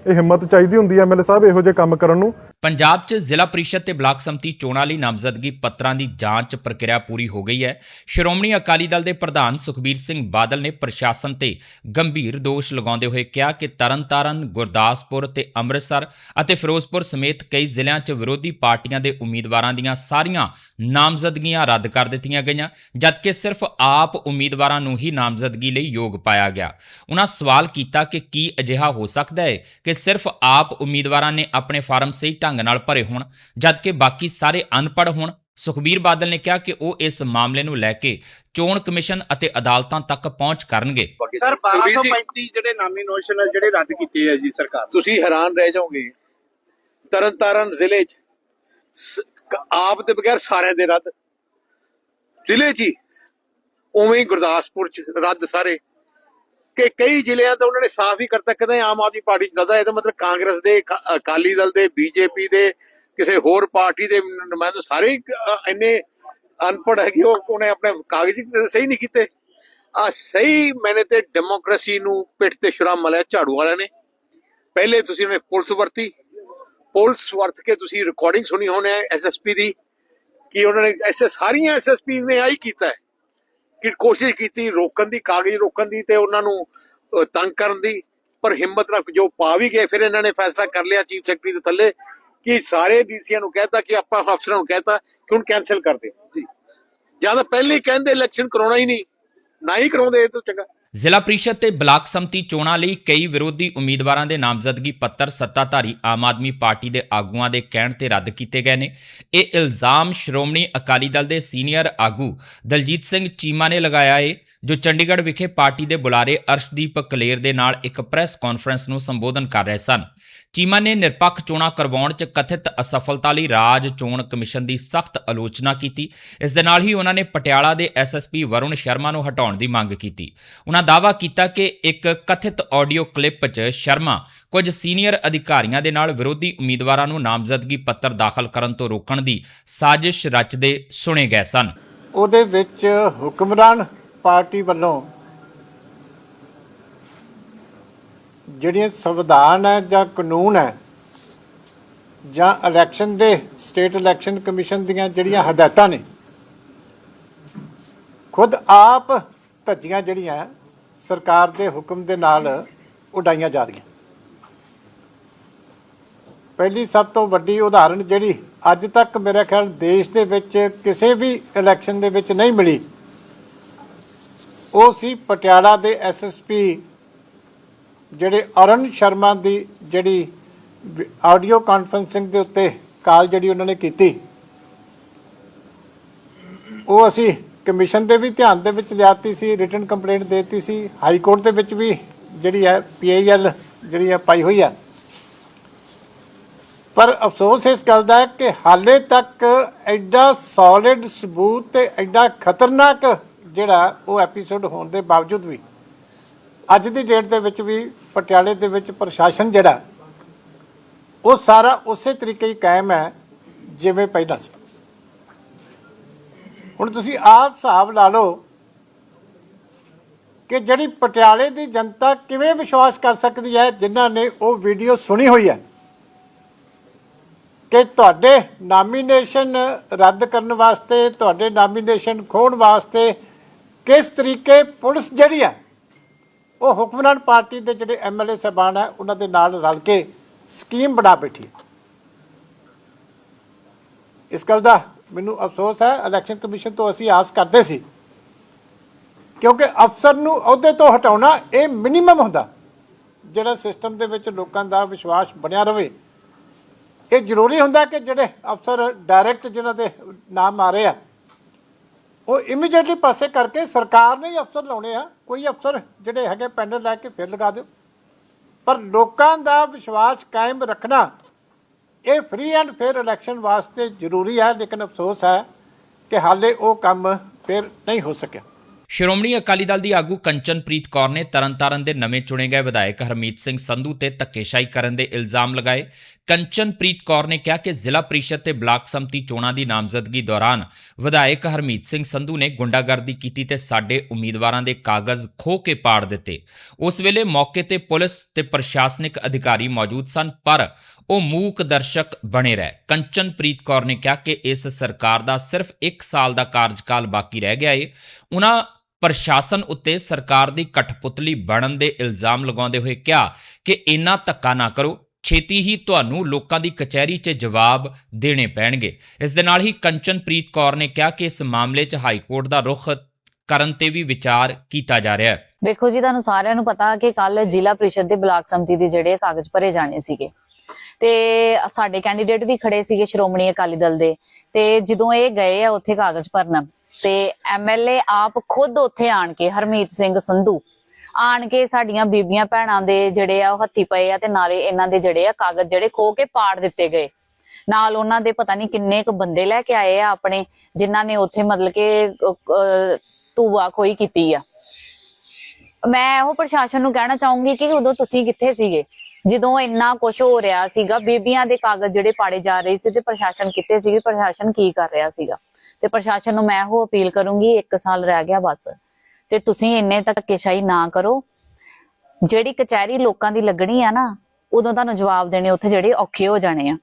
ਇਹ ਹਿੰਮਤ ਚਾਹੀਦੀ ਹੁੰਦੀ ਹੈ ਐਮਐਲਏ ਸਾਹਿਬ ਇਹੋ ਜਿਹੇ ਕੰਮ ਕਰਨ ਨੂੰ। ਪੰਜਾਬ 'ਚ ਜ਼ਿਲ੍ਹਾ ਪ੍ਰੀਸ਼ਦ ਤੇ ਬਲਾਕ ਸੰਮਤੀ ਚੋਣਾਂ ਲਈ ਨਾਮਜ਼ਦਗੀ ਪੱਤਰਾਂ ਦੀ ਜਾਂਚ ਪ੍ਰਕਿਰਿਆ ਪੂਰੀ ਹੋ ਗਈ ਹੈ। ਸ਼੍ਰੋਮਣੀ ਅਕਾਲੀ ਦਲ ਦੇ ਪ੍ਰਧਾਨ ਸੁਖਬੀਰ ਸਿੰਘ ਬਾਦਲ ਨੇ ਪ੍ਰਸ਼ਾਸਨ ਤੇ ਗੰਭੀਰ ਦੋਸ਼ ਲਗਾਉਂਦੇ ਹੋਏ ਕਿਹਾ ਕਿ ਤਰਨਤਾਰਨ, ਗੁਰਦਾਸਪੁਰ ਤੇ ਅੰਮ੍ਰਿਤਸਰ ਅਤੇ ਫਿਰੋਜ਼ਪੁਰ ਸਮੇਤ ਕਈ ਜ਼ਿਲ੍ਹਿਆਂ 'ਚ ਵਿਰੋਧੀ ਪਾਰਟੀਆਂ ਦੇ ਉਮੀਦਵਾਰਾਂ ਦੀਆਂ ਸਾਰੀਆਂ ਨਾਮਜ਼ਦਗੀਆਂ ਰੱਦ ਕਰ ਦਿੱਤੀਆਂ ਗਈਆਂ, ਜਦਕਿ ਸਿਰਫ ਆਪ ਉਮੀਦਵਾਰਾਂ ਨੂੰ ਹੀ ਨਾਮਜ਼ਦਗੀ ਲਈ ਯੋਗ ਪਾਇਆ ਗਿਆ। ਉਹਨਾਂ ਸਵਾਲ ਕੀਤਾ ਕਿ ਕੀ ਅਜਿਹਾ ਹੋ ਸਕਦਾ ਹੈ ਕਿ ਸਿਰਫ ਆਪ ਉਮੀਦਵਾਰਾਂ ਨੇ ਆਪਣੇ ਫਾਰਮ ਸਹੀ ਢੰਗ ਨਾਲ ਭਰੇ ਹੋਣ ਜਦਕਿ ਬਾਕੀ ਸਾਰੇ ਅਨਪੜ੍ਹ ਹੋਣ ਸੁਖਬੀਰ ਬਾਦਲ ਨੇ ਕਿਹਾ ਕਿ ਉਹ ਇਸ ਮਾਮਲੇ ਨੂੰ ਲੈ ਕੇ ਚੋਣ ਕਮਿਸ਼ਨ ਅਤੇ ਅਦਾਲਤਾਂ ਤੱਕ ਪਹੁੰਚ ਕਰਨਗੇ। ਸਰ ਸੁਖਬੀਰ ਜੀ, 1235 ਜਿਹੜੇ ਨਾਮੀਨੇਸ਼ਨ ਜਿਹੜੇ ਰੱਦ ਕੀਤੇ ਆ ਜੀ ਸਰਕਾਰ ਤੁਸੀਂ ਹੈਰਾਨ ਰਹਿ ਜਾਓਗੇ। ਤਰਨਤਾਰਨ ਜ਼ਿਲ੍ਹੇ 'ਚ ਆਪ ਦੇ ਬਗੈਰ ਸਾਰਿਆਂ ਦੇ ਰੱਦ। ਜ਼ਿਲ੍ਹੇ 'ਚ ਉਵੇਂ ਹੀ ਗੁਰਦਾਸਪੁਰ 'ਚ ਰੱਦ ਸਾਰੇ। ਕਿ ਕਈ ਜ਼ਿਲ੍ਹਿਆਂ ਤੋਂ ਉਹਨਾਂ ਨੇ ਸਾਫ਼ ਹੀ ਕਰਤਾ ਕਹਿੰਦੇ ਆਮ ਆਦਮੀ ਪਾਰਟੀ ਦਦਾ ਇਹਦਾ ਮਤਲਬ ਕਾਂਗਰਸ ਦੇ ਅਕਾਲੀ ਦਲ ਦੇ, ਬੀਜੇਪੀ ਦੇ, ਕਿਸੇ ਹੋਰ ਪਾਰਟੀ ਦੇ ਨੁਮਾਇੰਦੇ ਸਾਰੇ ਇੰਨੇ ਅਨਪੜ੍ਹ ਹੈ ਕਿ ਉਹ ਉਹਨੇ ਆਪਣੇ ਕਾਗਜ਼ ਸਹੀ ਨਹੀਂ ਕੀਤੇ। ਆ ਸਹੀ ਮੈਨੇ ਤੇ ਡੈਮੋਕ੍ਰੇਸੀ ਨੂੰ ਪਿੱਠ ਤੇ ਛੁਰਾ ਮਲਿਆ ਝਾੜੂ ਵਾਲਿਆਂ ਨੇ। ਪਹਿਲੇ ਤੁਸੀਂ ਉਹਨੇ ਪੁਲਿਸ ਵਰਤੀ, ਪੁਲਿਸ ਵਰਤ ਕੇ ਤੁਸੀਂ ਰਿਕਾਰਡਿੰਗ ਸੁਣੀ ਹੋਣੀ ਹੈ ਐਸਐਸਪੀ ਦੀ, ਕਿ ਉਹਨਾਂ ਨੇ ਐਸੇ ਸਾਰੀਆਂ ਐਸਐਸਪੀ ਨੇ ਆਹੀ ਕੀਤਾ ਹੈ। ਕਿ ਕੋਸ਼ਿਸ਼ ਕੀਤੀ ਰੋਕਣ ਦੀ ਕਾਗਜ਼ ਰੋਕਣ ਦੀ ਤੇ ਉਹਨਾਂ ਨੂੰ ਤੰਗ ਕਰਨ ਦੀ ਪਰ ਹਿੰਮਤ ਨਾਲ ਜੋ ਪਾ ਵੀ ਗਏ ਫਿਰ ਇਹਨਾਂ ਨੇ ਫੈਸਲਾ ਕਰ ਲਿਆ ਚੀਫ ਸੈਕਟਰੀ ਦੇ ਥੱਲੇ ਕਿ ਸਾਰੇ ਡੀਸੀਆਂ ਨੂੰ ਕਹਿਤਾ ਕਿ ਆਪਾਂ ਅਫਸਰਾਂ ਨੂੰ ਕਹਿਤਾ ਕਿ ਹੁਣ ਕੈਨਸਲ ਕਰ ਦਿਓ। ਜੀ। ਜਾਂ ਤਾਂ ਪਹਿਲੇ ਕਹਿੰਦੇ ਇਲੈਕਸ਼ਨ ਕਰਾਉਣਾ ਹੀ ਨਹੀਂ ਨਾ ਹੀ ਕਰਾਉਂਦੇ ਇਹ ਤੋਂ ਚੰਗਾ। ਜ਼ਿਲ੍ਹਾ ਪ੍ਰੀਸ਼ਦ ਤੇ ਬਲਾਕ ਸੰਮਤੀ ਚੋਣਾਂ ਲਈ ਕਈ ਵਿਰੋਧੀ ਉਮੀਦਵਾਰਾਂ ਦੇ ਨਾਮਜ਼ਦਗੀ ਪੱਤਰ ਸੱਤਾਧਾਰੀ ਆਮ ਆਦਮੀ ਪਾਰਟੀ ਦੇ ਆਗੂਆਂ ਦੇ ਕਹਿਣ ਤੇ ਰੱਦ ਕੀਤੇ ਗਏ ਨੇ। ਇਹ ਇਲਜ਼ਾਮ ਸ਼੍ਰੋਮਣੀ ਅਕਾਲੀ ਦਲ ਦੇ ਸੀਨੀਅਰ ਆਗੂ ਦਲਜੀਤ ਸਿੰਘ ਚੀਮਾ ਨੇ ਲਗਾਇਆ ਏ, ਜੋ ਚੰਡੀਗੜ੍ਹ ਵਿਖੇ ਪਾਰਟੀ ਦੇ ਬੁਲਾਰੇ ਅਰਸ਼ਦੀਪ ਕਲੇਰ ਦੇ ਨਾਲ ਇੱਕ ਪ੍ਰੈਸ ਕਾਨਫਰੰਸ ਨੂੰ ਸੰਬੋਧਨ ਕਰ ਰਹੇ ਸਨ। ਚੀਮਾ ਨੇ ਨਿਰਪੱਖ ਚੋਣਾਂ ਕਰਵਾਉਣ 'ਚ ਕਥਿਤ ਅਸਫਲਤਾ ਲਈ ਰਾਜ ਚੋਣ ਕਮਿਸ਼ਨ ਦੀ ਸਖਤ ਆਲੋਚਨਾ ਕੀਤੀ। ਇਸ ਦੇ ਨਾਲ ਹੀ ਉਹਨਾਂ ਨੇ ਪਟਿਆਲਾ ਦੇ ਐਸਐਸਪੀ ਵਰੁਣ ਸ਼ਰਮਾ ਨੂੰ ਹਟਾਉਣ ਦੀ ਮੰਗ ਕੀਤੀ। ਉਹਨਾਂ ਦਾਅਵਾ ਕੀਤਾ ਕਿ ਇੱਕ ਕਥਿਤ ਆਡੀਓ ਕਲਿੱਪ 'ਚ ਸ਼ਰਮਾ ਕੁਝ ਸੀਨੀਅਰ ਅਧਿਕਾਰੀਆਂ ਦੇ ਨਾਲ ਵਿਰੋਧੀ ਉਮੀਦਵਾਰਾਂ ਨੂੰ ਨਾਮਜ਼ਦਗੀ ਪੱਤਰ ਦਾਖਲ ਕਰਨ ਤੋਂ ਰੋਕਣ ਦੀ ਸਾਜ਼ਿਸ਼ ਰਚਦੇ ਸੁਣੇ ਗਏ ਸਨ। ਉਹਦੇ ਵਿੱਚ ਹੁਕਮਰਾਨ ਪਾਰਟੀ ਵੱਲੋਂ ਜਿਹੜੀਆਂ ਸੰਵਿਧਾਨ ਹੈ ਜਾਂ ਕਾਨੂੰਨ ਹੈ ਜਾਂ ਇਲੈਕਸ਼ਨ ਦੇ ਸਟੇਟ ਇਲੈਕਸ਼ਨ ਕਮਿਸ਼ਨ ਦੀਆਂ ਜਿਹੜੀਆਂ ਹਦਾਇਤਾਂ ਨੇ, ਖੁਦ ਆਪ ਧੱਜੀਆਂ ਜਿਹੜੀਆਂ ਸਰਕਾਰ ਦੇ ਹੁਕਮ ਦੇ ਨਾਲ ਉਡਾਈਆਂ ਜਾ ਰਹੀਆਂ। ਪਹਿਲੀ ਸਭ ਤੋਂ ਵੱਡੀ ਉਦਾਹਰਣ ਜਿਹੜੀ ਅੱਜ ਤੱਕ ਮੇਰੇ ਖਿਆਲ ਦੇਸ਼ ਦੇ ਵਿੱਚ ਕਿਸੇ ਵੀ ਇਲੈਕਸ਼ਨ ਦੇ ਵਿੱਚ ਨਹੀਂ ਮਿਲੀ, ਉਹ ਸੀ ਪਟਿਆਲਾ ਦੇ ਐਸਐਸਪੀ ਜਿਹੜੇ ਅਰਨ ਸ਼ਰਮਾ ਦੀ ਜਿਹੜੀ ਆਡੀਓ ਕਾਨਫਰੰਸਿੰਗ ਦੇ ਉੱਤੇ ਕਾਲ ਜਿਹੜੀ ਉਹਨਾਂ ਨੇ ਕੀਤੀ, ਉਹ ਅਸੀਂ ਕਮਿਸ਼ਨ ਦੇ ਵੀ ਧਿਆਨ ਦੇ ਵਿੱਚ ਲਿਆਤੀ ਸੀ ਰਿਟਨ ਕੰਪਲੇਂਟ ਦੇਤੀ ਸੀ, ਹਾਈ ਕੋਰਟ ਦੇ ਵਿੱਚ ਵੀ ਜਿਹੜੀ ਹੈ ਪੀਆਈਐਲ ਜਿਹੜੀ ਹੈ ਪਾਈ ਹੋਈ ਹੈ। ਪਰ ਅਫਸੋਸ ਇਸ ਗੱਲ ਦਾ ਹੈ ਕਿ ਹਾਲੇ ਤੱਕ ਐਡਾ ਸੋਲਿਡ ਸਬੂਤ ਤੇ ਐਡਾ ਖਤਰਨਾਕ ਜਿਹੜਾ ਉਹ ਐਪੀਸੋਡ ਹੋਣ ਦੇ ਬਾਵਜੂਦ ਵੀ ਅੱਜ ਦੀ ਡੇਟ ਦੇ ਵਿੱਚ ਵੀ ਪਟਿਆਲੇ ਦੇ ਵਿੱਚ ਪ੍ਰਸ਼ਾਸਨ ਜਿਹੜਾ, ਉਹ ਸਾਰਾ ਉਸੇ ਤਰੀਕੇ ਹੀ ਕਾਇਮ ਹੈ, ਜਿਵੇਂ ਪਹਿਲਾਂ ਸੀ। ਹੁਣ ਤੁਸੀਂ ਆਪ ਹਿਸਾਬ ਲਾ ਲਓ ਕਿ ਜਿਹੜੀ ਪਟਿਆਲੇ ਦੀ ਜਨਤਾ ਕਿਵੇਂ ਵਿਸ਼ਵਾਸ ਕਰ ਸਕਦੀ ਹੈ, ਜਿਨ੍ਹਾਂ ਨੇ ਉਹ ਵੀਡੀਓ ਸੁਣੀ ਹੋਈ ਹੈ ਕਿ ਤੁਹਾਡੇ ਨਾਮੀਨੇਸ਼ਨ ਰੱਦ ਕਰਨ ਵਾਸਤੇ, ਤੁਹਾਡੇ ਨਾਮੀਨੇਸ਼ਨ ਖੋਣ ਵਾਸਤੇ ਕਿਸ ਤਰੀਕੇ ਪੁਲਿਸ ਜਿਹੜੀ ਹੈ, ਉਹ ਹੁਕਮਰਾਨ ਪਾਰਟੀ ਦੇ ਜਿਹੜੇ ਐਮਐਲਏ ਸਾਹਿਬਾਨ ਹੈ, ਉਹਨਾਂ ਦੇ ਨਾਲ ਰਲ ਕੇ ਸਕੀਮ ਬਣਾ ਬੈਠੀ ਹੈ। ਇਸ ਗੱਲ ਦਾ ਮੈਨੂੰ ਅਫਸੋਸ ਹੈ ਇਲੈਕਸ਼ਨ ਕਮਿਸ਼ਨ ਤੋਂ ਅਸੀਂ ਆਸ ਕਰਦੇ ਸੀ। ਕਿਉਂਕਿ ਅਫਸਰ ਨੂੰ ਅਹੁਦੇ ਤੋਂ ਹਟਾਉਣਾ ਇਹ ਮਿਨੀਮਮ ਹੁੰਦਾ। ਜਿਹੜਾ ਸਿਸਟਮ ਦੇ ਵਿੱਚ ਲੋਕਾਂ ਦਾ ਵਿਸ਼ਵਾਸ ਬਣਿਆ ਰਹੇ ਇਹ ਜ਼ਰੂਰੀ ਹੁੰਦਾ ਕਿ ਜਿਹੜੇ ਅਫਸਰ ਡਾਇਰੈਕਟ ਜਿਨ੍ਹਾਂ ਦੇ ਨਾਮ ਆ ਰਹੇ ਆ, ਉਹ ਇਮੀਡੀਏਟਲੀ ਪਾਸੇ ਕਰਕੇ ਸਰਕਾਰ ਨੇ ਹੀ ਅਫਸਰ ਲਾਉਣੇ ਆ। ਕੋਈ ਅਫਸਰ ਜਿਹੜੇ ਹੈਗੇ ਪੈਨਲ ਲੈ ਕੇ ਫਿਰ ਲਗਾ ਦਿਓ। ਪਰ ਲੋਕਾਂ ਦਾ ਵਿਸ਼ਵਾਸ ਕਾਇਮ ਰੱਖਣਾ ਇਹ ਫ੍ਰੀ ਐਂਡ ਫੇਅਰ ਇਲੈਕਸ਼ਨ ਵਾਸਤੇ ਜ਼ਰੂਰੀ ਹੈ, ਲੇਕਿਨ ਅਫਸੋਸ ਹੈ ਕਿ ਹਾਲੇ ਉਹ ਕੰਮ ਫਿਰ ਨਹੀਂ ਹੋ ਸਕਿਆ। ਸ਼੍ਰੋਮਣੀ ਅਕਾਲੀ ਦਲ ਦੀ ਆਗੂ ਕੰਚਨਪ੍ਰੀਤ ਕੌਰ ਨੇ ਤਰਨਤਾਰਨ ਦੇ ਨਵੇਂ ਚੁਣੇ ਗਏ ਵਿਧਾਇਕ ਹਰਮੀਤ ਸਿੰਘ ਸੰਧੂ ਤੇ ਧੱਕੇਸ਼ਾਹੀ ਕਰਨ ਦੇ ਇਲਜ਼ਾਮ ਲਗਾਏ। ਕੰਚਨਪ੍ਰੀਤ ਕੌਰ ਨੇ ਕਿਹਾ ਕਿ ਜ਼ਿਲ੍ਹਾ ਪ੍ਰੀਸ਼ਦ ਤੇ ਬਲਾਕ ਸੰਮਤੀ ਚੋਣਾਂ ਦੀ ਨਾਮਜ਼ਦਗੀ ਦੌਰਾਨ ਵਿਧਾਇਕ ਹਰਮੀਤ ਸਿੰਘ ਸੰਧੂ ਨੇ ਗੁੰਡਾਗਰਦੀ ਕੀਤੀ ਤੇ ਸਾਡੇ ਉਮੀਦਵਾਰਾਂ ਦੇ ਕਾਗਜ਼ ਖੋਹ ਕੇ ਪਾੜ ਦਿੱਤੇ। ਉਸ ਵੇਲੇ ਮੌਕੇ ਤੇ ਪੁਲਿਸ ਤੇ ਪ੍ਰਸ਼ਾਸਨਿਕ ਅਧਿਕਾਰੀ ਮੌਜੂਦ ਸਨ, ਪਰ ਉਹ ਮੂਕ ਦਰਸ਼ਕ ਬਣੇ ਰਹੇ। ਕੰਚਨਪ੍ਰੀਤ ਕੌਰ ਨੇ ਕਿਹਾ ਕਿ ਇਸ ਸਰਕਾਰ ਦਾ ਸਿਰਫ 1 ਸਾਲ ਦਾ ਕਾਰਜਕਾਲ ਬਾਕੀ ਰਹਿ ਗਿਆ ਏ। ਉਹਨਾਂ ਪ੍ਰਸ਼ਾਸਨ ਉੱਤੇ ਸਰਕਾਰ ਦੀ ਕਠਪੁਤਲੀ ਬਣਨ ਦੇ ਇਲਜ਼ਾਮ ਲਗਾਉਂਦੇ ਹੋਏ ਕਿਹਾ ਕਿ ਇੰਨਾ ਧੱਕਾ ਨਾ ਕਰੋ, ਛੇਤੀ ਹੀ ਤੁਹਾਨੂੰ ਲੋਕਾਂ ਦੀ ਕਚਹਿਰੀ 'ਚ ਜਵਾਬ ਦੇਣੇ ਪੈਣਗੇ। ਇਸ ਦੇ ਨਾਲ ਹੀ ਕੰਚਨਪ੍ਰੀਤ ਕੌਰ ਨੇ ਕਿਹਾ ਕਿ ਇਸ ਮਾਮਲੇ 'ਚ ਹਾਈ ਕੋਰਟ ਦਾ ਰੁਖ ਕਰਨ ਤੇ ਵੀ ਵਿਚਾਰ ਕੀਤਾ ਜਾ ਰਿਹਾ ਹੈ। ਵੇਖੋ ਜੀ, ਤੁਹਾਨੂੰ ਸਾਰਿਆਂ ਨੂੰ ਪਤਾ ਕਿ ਕੱਲ ਜ਼ਿਲ੍ਹਾ ਪ੍ਰੀਸ਼ਦ ਦੇ ਬਲਾਕ ਸਮਿਤੀ ਦੇ ਜਿਹੜੇ ਕਾਗਜ਼ ਭਰੇ ਜਾਣੇ ਸੀਗੇ। ਤੇ ਸਾਡੇ ਕੈਂਡੀਡੇਟ ਵੀ ਖੜੇ ਸੀਗੇ ਸ਼੍ਰੋਮਣੀ ਅਕਾਲੀ ਦਲ ਦੇ। ਤੇ ਜਦੋਂ ਇਹ ਗਏ ਆ ਉੱਥੇ ਕਾਗਜ਼ ਭਰਨ ਤੇ ਐਮਐਲਏ ਆਪ ਖੁਦ ਉੱਥੇ ਆਣ ਕੇ ਹਰਮੀਤ ਸਿੰਘ ਸੰਧੂ ਆਣ ਕੇ ਸਾਡੀਆਂ ਬੀਬੀਆਂ ਭੈਣਾਂ ਦੇ ਜਿਹੜੇ ਆ ਉਹ ਹੱਥੀ ਪਏ ਆ ਤੇ ਨਾਲੇ ਇਹਨਾਂ ਦੇ ਜਿਹੜੇ ਆ ਕਾਗਜ਼ ਜਿਹੜੇ ਖੋ ਕੇ ਪਾੜ ਦਿੱਤੇ ਗਏ। ਨਾਲ ਉਹਨਾਂ ਦੇ ਪਤਾ ਨਹੀਂ ਕਿੰਨੇ ਕੁ ਬੰਦੇ ਲੈ ਕੇ ਆਏ ਆ ਆਪਣੇ ਜਿਨ੍ਹਾਂ ਨੇ ਉੱਥੇ ਮਤਲਬ ਕਿ ਅਹ, ਅਹ, ਕੀਤੀ ਆ। ਮੈਂ ਇਹੋ ਪ੍ਰਸ਼ਾਸਨ ਨੂੰ ਕਹਿਣਾ ਚਾਹੂੰਗੀ ਕਿ ਉਦੋਂ ਤੁਸੀਂ ਕਿੱਥੇ ਸੀਗੇ? ਜਦੋਂ ਇੰਨਾ ਕੁਝ ਹੋ ਰਿਹਾ ਸੀਗਾ, ਬੀਬੀਆਂ ਦੇ ਕਾਗਜ਼ ਜਿਹੜੇ ਪਾੜੇ ਜਾ ਰਹੇ ਸੀ ਤੇ ਪ੍ਰਸ਼ਾਸਨ ਕਿੱਥੇ ਸੀ ਪ੍ਰਸ਼ਾਸਨ ਕੀ ਕਰ ਰਿਹਾ ਸੀਗਾ? ਤੇ ਪ੍ਰਸ਼ਾਸਨ ਨੂੰ ਮੈਂ ਇਹੋ ਅਪੀਲ ਕਰੂੰਗੀ, ਇੱਕ ਸਾਲ ਰਹਿ ਗਿਆ ਬਸ। ਤੇ ਤੁਸੀਂ ਇੰਨੇ ਧੱਕੇਸ਼ਾਹੀ ਨਾ ਕਰੋ। ਜਿਹੜੀ ਕਚਹਿਰੀ ਲੋਕਾਂ ਦੀ ਲੱਗਣੀ ਆ ਨਾ, ਉਦੋਂ ਤੁਹਾਨੂੰ ਜਵਾਬ ਦੇਣੇ ਉੱਥੇ ਜਿਹੜੇ ਔਖੇ ਹੋ ਜਾਣੇ ਆ।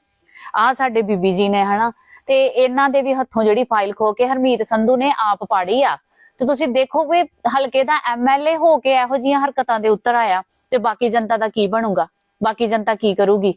ਆ ਸਾਡੇ ਬੀਬੀ ਜੀ ਨੇ, ਹਨਾ? ਤੇ ਇਹਨਾਂ ਦੇ ਵੀ ਹੱਥੋਂ ਜਿਹੜੀ ਫਾਈਲ ਖੋ ਕੇ ਹਰਮੀਤ ਸੰਧੂ ਨੇ ਆਪ ਪਾੜੀ ਆ। ਤੇ ਤੁਸੀਂ ਦੇਖੋਗੇ ਹਲਕੇ ਦਾ ਐਮਐਲਏ ਹੋ ਕੇ ਇਹੋ ਜਿਹੀਆਂ ਹਰਕਤਾਂ ਦੇ ਉੱਤਰ ਆਇਆ ਤੇ ਬਾਕੀ ਜਨਤਾ ਦਾ ਕੀ ਬਣੂਗਾ? ਬਾਕੀ ਜਨਤਾ ਕੀ ਕਰੂਗੀ?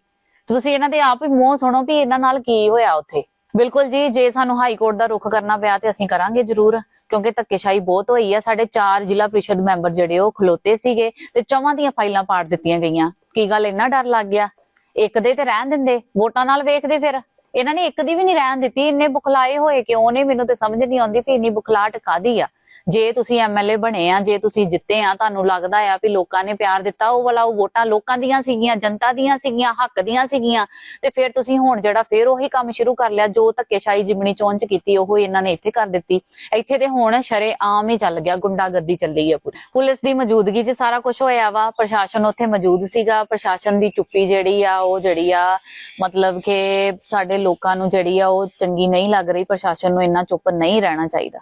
ਤੁਸੀਂ ਇਹਨਾਂ ਦੇ ਆਪ ਹੀ ਮੂੰਹ ਸੁਣੋ ਵੀ ਇਹਨਾਂ ਨਾਲ ਕੀ ਹੋਇਆ ਉੱਥੇ। ਬਿਲਕੁਲ ਜੀ, ਜੇ ਸਾਨੂੰ ਹਾਈ ਕੋਰਟ ਦਾ ਰੁਖ ਕਰਨਾ ਪਿਆ ਤੇ ਅਸੀਂ ਕਰਾਂਗੇ ਜ਼ਰੂਰ, ਕਿਉਂਕਿ ਧੱਕੇਸ਼ਾਹੀ ਬਹੁਤ ਹੋਈ ਆ। ਸਾਡੇ ਚਾਰ ਜ਼ਿਲ੍ਹਾ ਪ੍ਰੀਸ਼ਦ ਮੈਂਬਰ ਜਿਹੜੇ ਉਹ ਖਲੋਤੇ ਸੀਗੇ ਤੇ ਚੌਵਾਂ ਦੀਆਂ ਫਾਈਲਾਂ ਪਾੜ ਦਿੱਤੀਆਂ ਗਈਆਂ। ਕੀ ਗੱਲ ਇੰਨਾ ਡਰ ਲੱਗ ਗਿਆ? ਇੱਕ ਦੇ ਤੇ ਰਹਿਣ ਦਿੰਦੇ, ਵੋਟਾਂ ਨਾਲ ਵੇਖਦੇ ਫਿਰ। ਇਹਨਾਂ ਨੇ ਇੱਕ ਦੀ ਵੀ ਨਹੀਂ ਰਹਿਣ ਦਿੱਤੀ, ਇੰਨੇ ਬੁਖਲਾਏ ਹੋਏ ਕਿਉਂ ਨੇ? ਮੈਨੂੰ ਤੇ ਸਮਝ ਨਹੀਂ ਆਉਂਦੀ ਵੀ ਇੰਨੀ ਬੁਖਲਾਟ ਕਾਦੀ ਆ। ਜੇ ਤੁਸੀਂ ਐਮਐਲਏ ਬਣੇ ਆ, ਜੇ ਤੁਸੀਂ ਜਿੱਤੇ ਆ, ਤੁਹਾਨੂੰ ਲੱਗਦਾ ਆ ਵੀ ਲੋਕਾਂ ਨੇ ਪਿਆਰ ਦਿੱਤਾ, ਉਹ ਵਾਲਾ ਉਹ ਵੋਟਾਂ ਲੋਕਾਂ ਦੀਆਂ ਸੀਗੀਆਂ, ਜਨਤਾ ਦੀਆਂ ਸੀਗੀਆਂ, ਹੱਕ ਦੀਆਂ ਸੀਗੀਆਂ, ਤੇ ਫਿਰ ਤੁਸੀਂ ਹੁਣ ਜਿਹੜਾ ਫਿਰ ਉਹੀ ਕੰਮ ਸ਼ੁਰੂ ਕਰ ਲਿਆ, ਜੋ ਧੱਕੇਸ਼ਾਹੀ ਜਿਮਣੀ ਚੋਣ ਚ ਕੀਤੀ, ਉਹ ਇਹਨਾਂ ਨੇ ਇੱਥੇ ਕਰ ਦਿੱਤੀ। ਇੱਥੇ ਤੇ ਹੁਣ ਸ਼ਰੇ ਆਮ ਹੀ ਚੱਲ ਗਿਆ, ਗੁੰਡਾਗਰਦੀ ਚੱਲੀ ਆ ਪੂਰੀ। ਪੁਲਿਸ ਦੀ ਮੌਜੂਦਗੀ 'ਚ ਸਾਰਾ ਕੁਝ ਹੋਇਆ ਵਾ, ਪ੍ਰਸ਼ਾਸਨ ਉੱਥੇ ਮੌਜੂਦ ਸੀਗਾ, ਪ੍ਰਸ਼ਾਸਨ ਦੀ ਚੁੱਪੀ ਜਿਹੜੀ ਆ, ਉਹ ਜਿਹੜੀ ਆ, ਮਤਲਬ ਕਿ ਸਾਡੇ ਲੋਕਾਂ ਨੂੰ ਜਿਹੜੀ ਆ, ਉਹ ਚੰਗੀ ਨਹੀਂ ਲੱਗ ਰਹੀ, ਪ੍ਰਸ਼ਾਸਨ ਨੂੰ ਇੰਨਾ ਚੁੱਪ ਨਹੀਂ ਰਹਿਣਾ ਚਾਹੀਦਾ।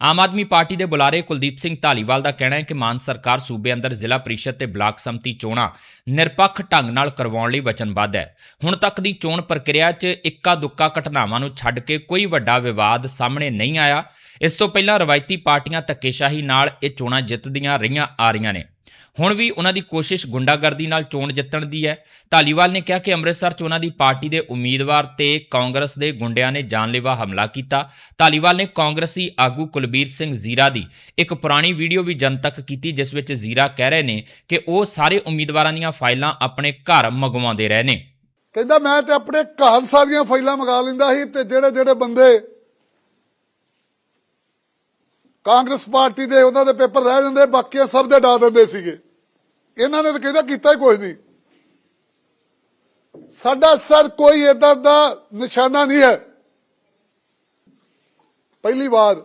ਆਮ ਆਦਮੀ ਪਾਰਟੀ ਦੇ ਬੁਲਾਰੇ ਕੁਲਦੀਪ ਸਿੰਘ ਢਾਲੀਵਾਲ ਦਾ ਕਹਿਣਾ ਹੈ ਕਿ ਮਾਨ ਸਰਕਾਰ ਸੂਬੇ ਅੰਦਰ ਜ਼ਿਲ੍ਹਾ ਪ੍ਰੀਸ਼ਦ ਤੇ ਬਲਾਕ ਸੰਮਤੀ ਚੋਣਾਂ ਨਿਰਪੱਖ ਢੰਗ ਨਾਲ ਕਰਵਾਉਣ ਲਈ ਵਚਨਬੱਧ ਹੈ। ਹੁਣ ਤੱਕ ਦੀ ਚੋਣ ਪ੍ਰਕਿਰਿਆ 'ਚ ਇੱਕਾ ਦੁੱਕਾ ਘਟਨਾਵਾਂ ਨੂੰ ਛੱਡ ਕੇ ਕੋਈ ਵੱਡਾ ਵਿਵਾਦ ਸਾਹਮਣੇ ਨਹੀਂ ਆਇਆ। ਇਸ ਤੋਂ ਪਹਿਲਾਂ ਰਵਾਇਤੀ ਪਾਰਟੀਆਂ ਧੱਕੇਸ਼ਾਹੀ ਨਾਲ ਇਹ ਚੋਣਾਂ ਜਿੱਤਦੀਆਂ ਰਹੀਆਂ ਆ ਰਹੀਆਂ ਨੇ। ਹੁਣ ਵੀ ਉਹਨਾਂ ਦੀ ਕੋਸ਼ਿਸ਼ ਗੁੰਡਾਗਰਦੀ ਨਾਲ ਚੋਣ ਜਿੱਤਣ ਦੀ ਹੈ। ਧਾਲੀਵਾਲ ਨੇ ਕਿਹਾ ਕਿ ਅੰਮ੍ਰਿਤਸਰ 'ਚ ਉਹਨਾਂ ਦੀ ਪਾਰਟੀ ਦੇ ਉਮੀਦਵਾਰ ਤੇ ਕਾਂਗਰਸ ਦੇ ਗੁੰਡਿਆਂ ਨੇ ਜਾਨਲੇਵਾ ਹਮਲਾ ਕੀਤਾ। ਧਾਲੀਵਾਲ ਨੇ ਕਾਂਗਰਸੀ ਆਗੂ ਕੁਲਬੀਰ ਸਿੰਘ ਜ਼ੀਰਾ ਦੀ ਇੱਕ ਪੁਰਾਣੀ ਵੀਡੀਓ ਵੀ ਜਨਤਕ ਕੀਤੀ, ਜਿਸ ਵਿੱਚ ਜ਼ੀਰਾ ਕਹਿ ਰਹੇ ਨੇ ਕਿ ਉਹ ਸਾਰੇ ਉਮੀਦਵਾਰਾਂ ਦੀਆਂ ਫਾਈਲਾਂ ਆਪਣੇ ਘਰ ਮੰਗਵਾਉਂਦੇ ਰਹੇ ਨੇ। ਕਹਿੰਦਾ, ਮੈਂ ਤੇ ਆਪਣੇ ਘਰ ਸਾਰੀਆਂ ਫਾਈਲਾਂ ਮੰਗਾ ਲੈਂਦਾ ਸੀ ਤੇ ਜਿਹੜੇ ਜਿਹੜੇ ਬੰਦੇ ਕਾਂਗਰਸ ਪਾਰਟੀ ਦੇ ਉਹਨਾਂ ਦੇ ਪੇਪਰ ਰਹਿ ਜਾਂਦੇ ਬਾਕੀਆਂ ਸਭ ਦੇ ਡਾ ਦਿੰਦੇ ਸੀਗੇ। ਇਹਨਾਂ ਨੇ ਤਾਂ ਕਹਿੰਦਾ ਕੀਤਾ ਹੀ ਕੁਝ ਨਹੀਂ। ਸਾਡਾ ਸਰ ਕੋਈ ਏਦਾਂ ਦਾ ਨਿਸ਼ਾਨਾ ਨਹੀਂ ਹੈ। ਪਹਿਲੀ ਵਾਰ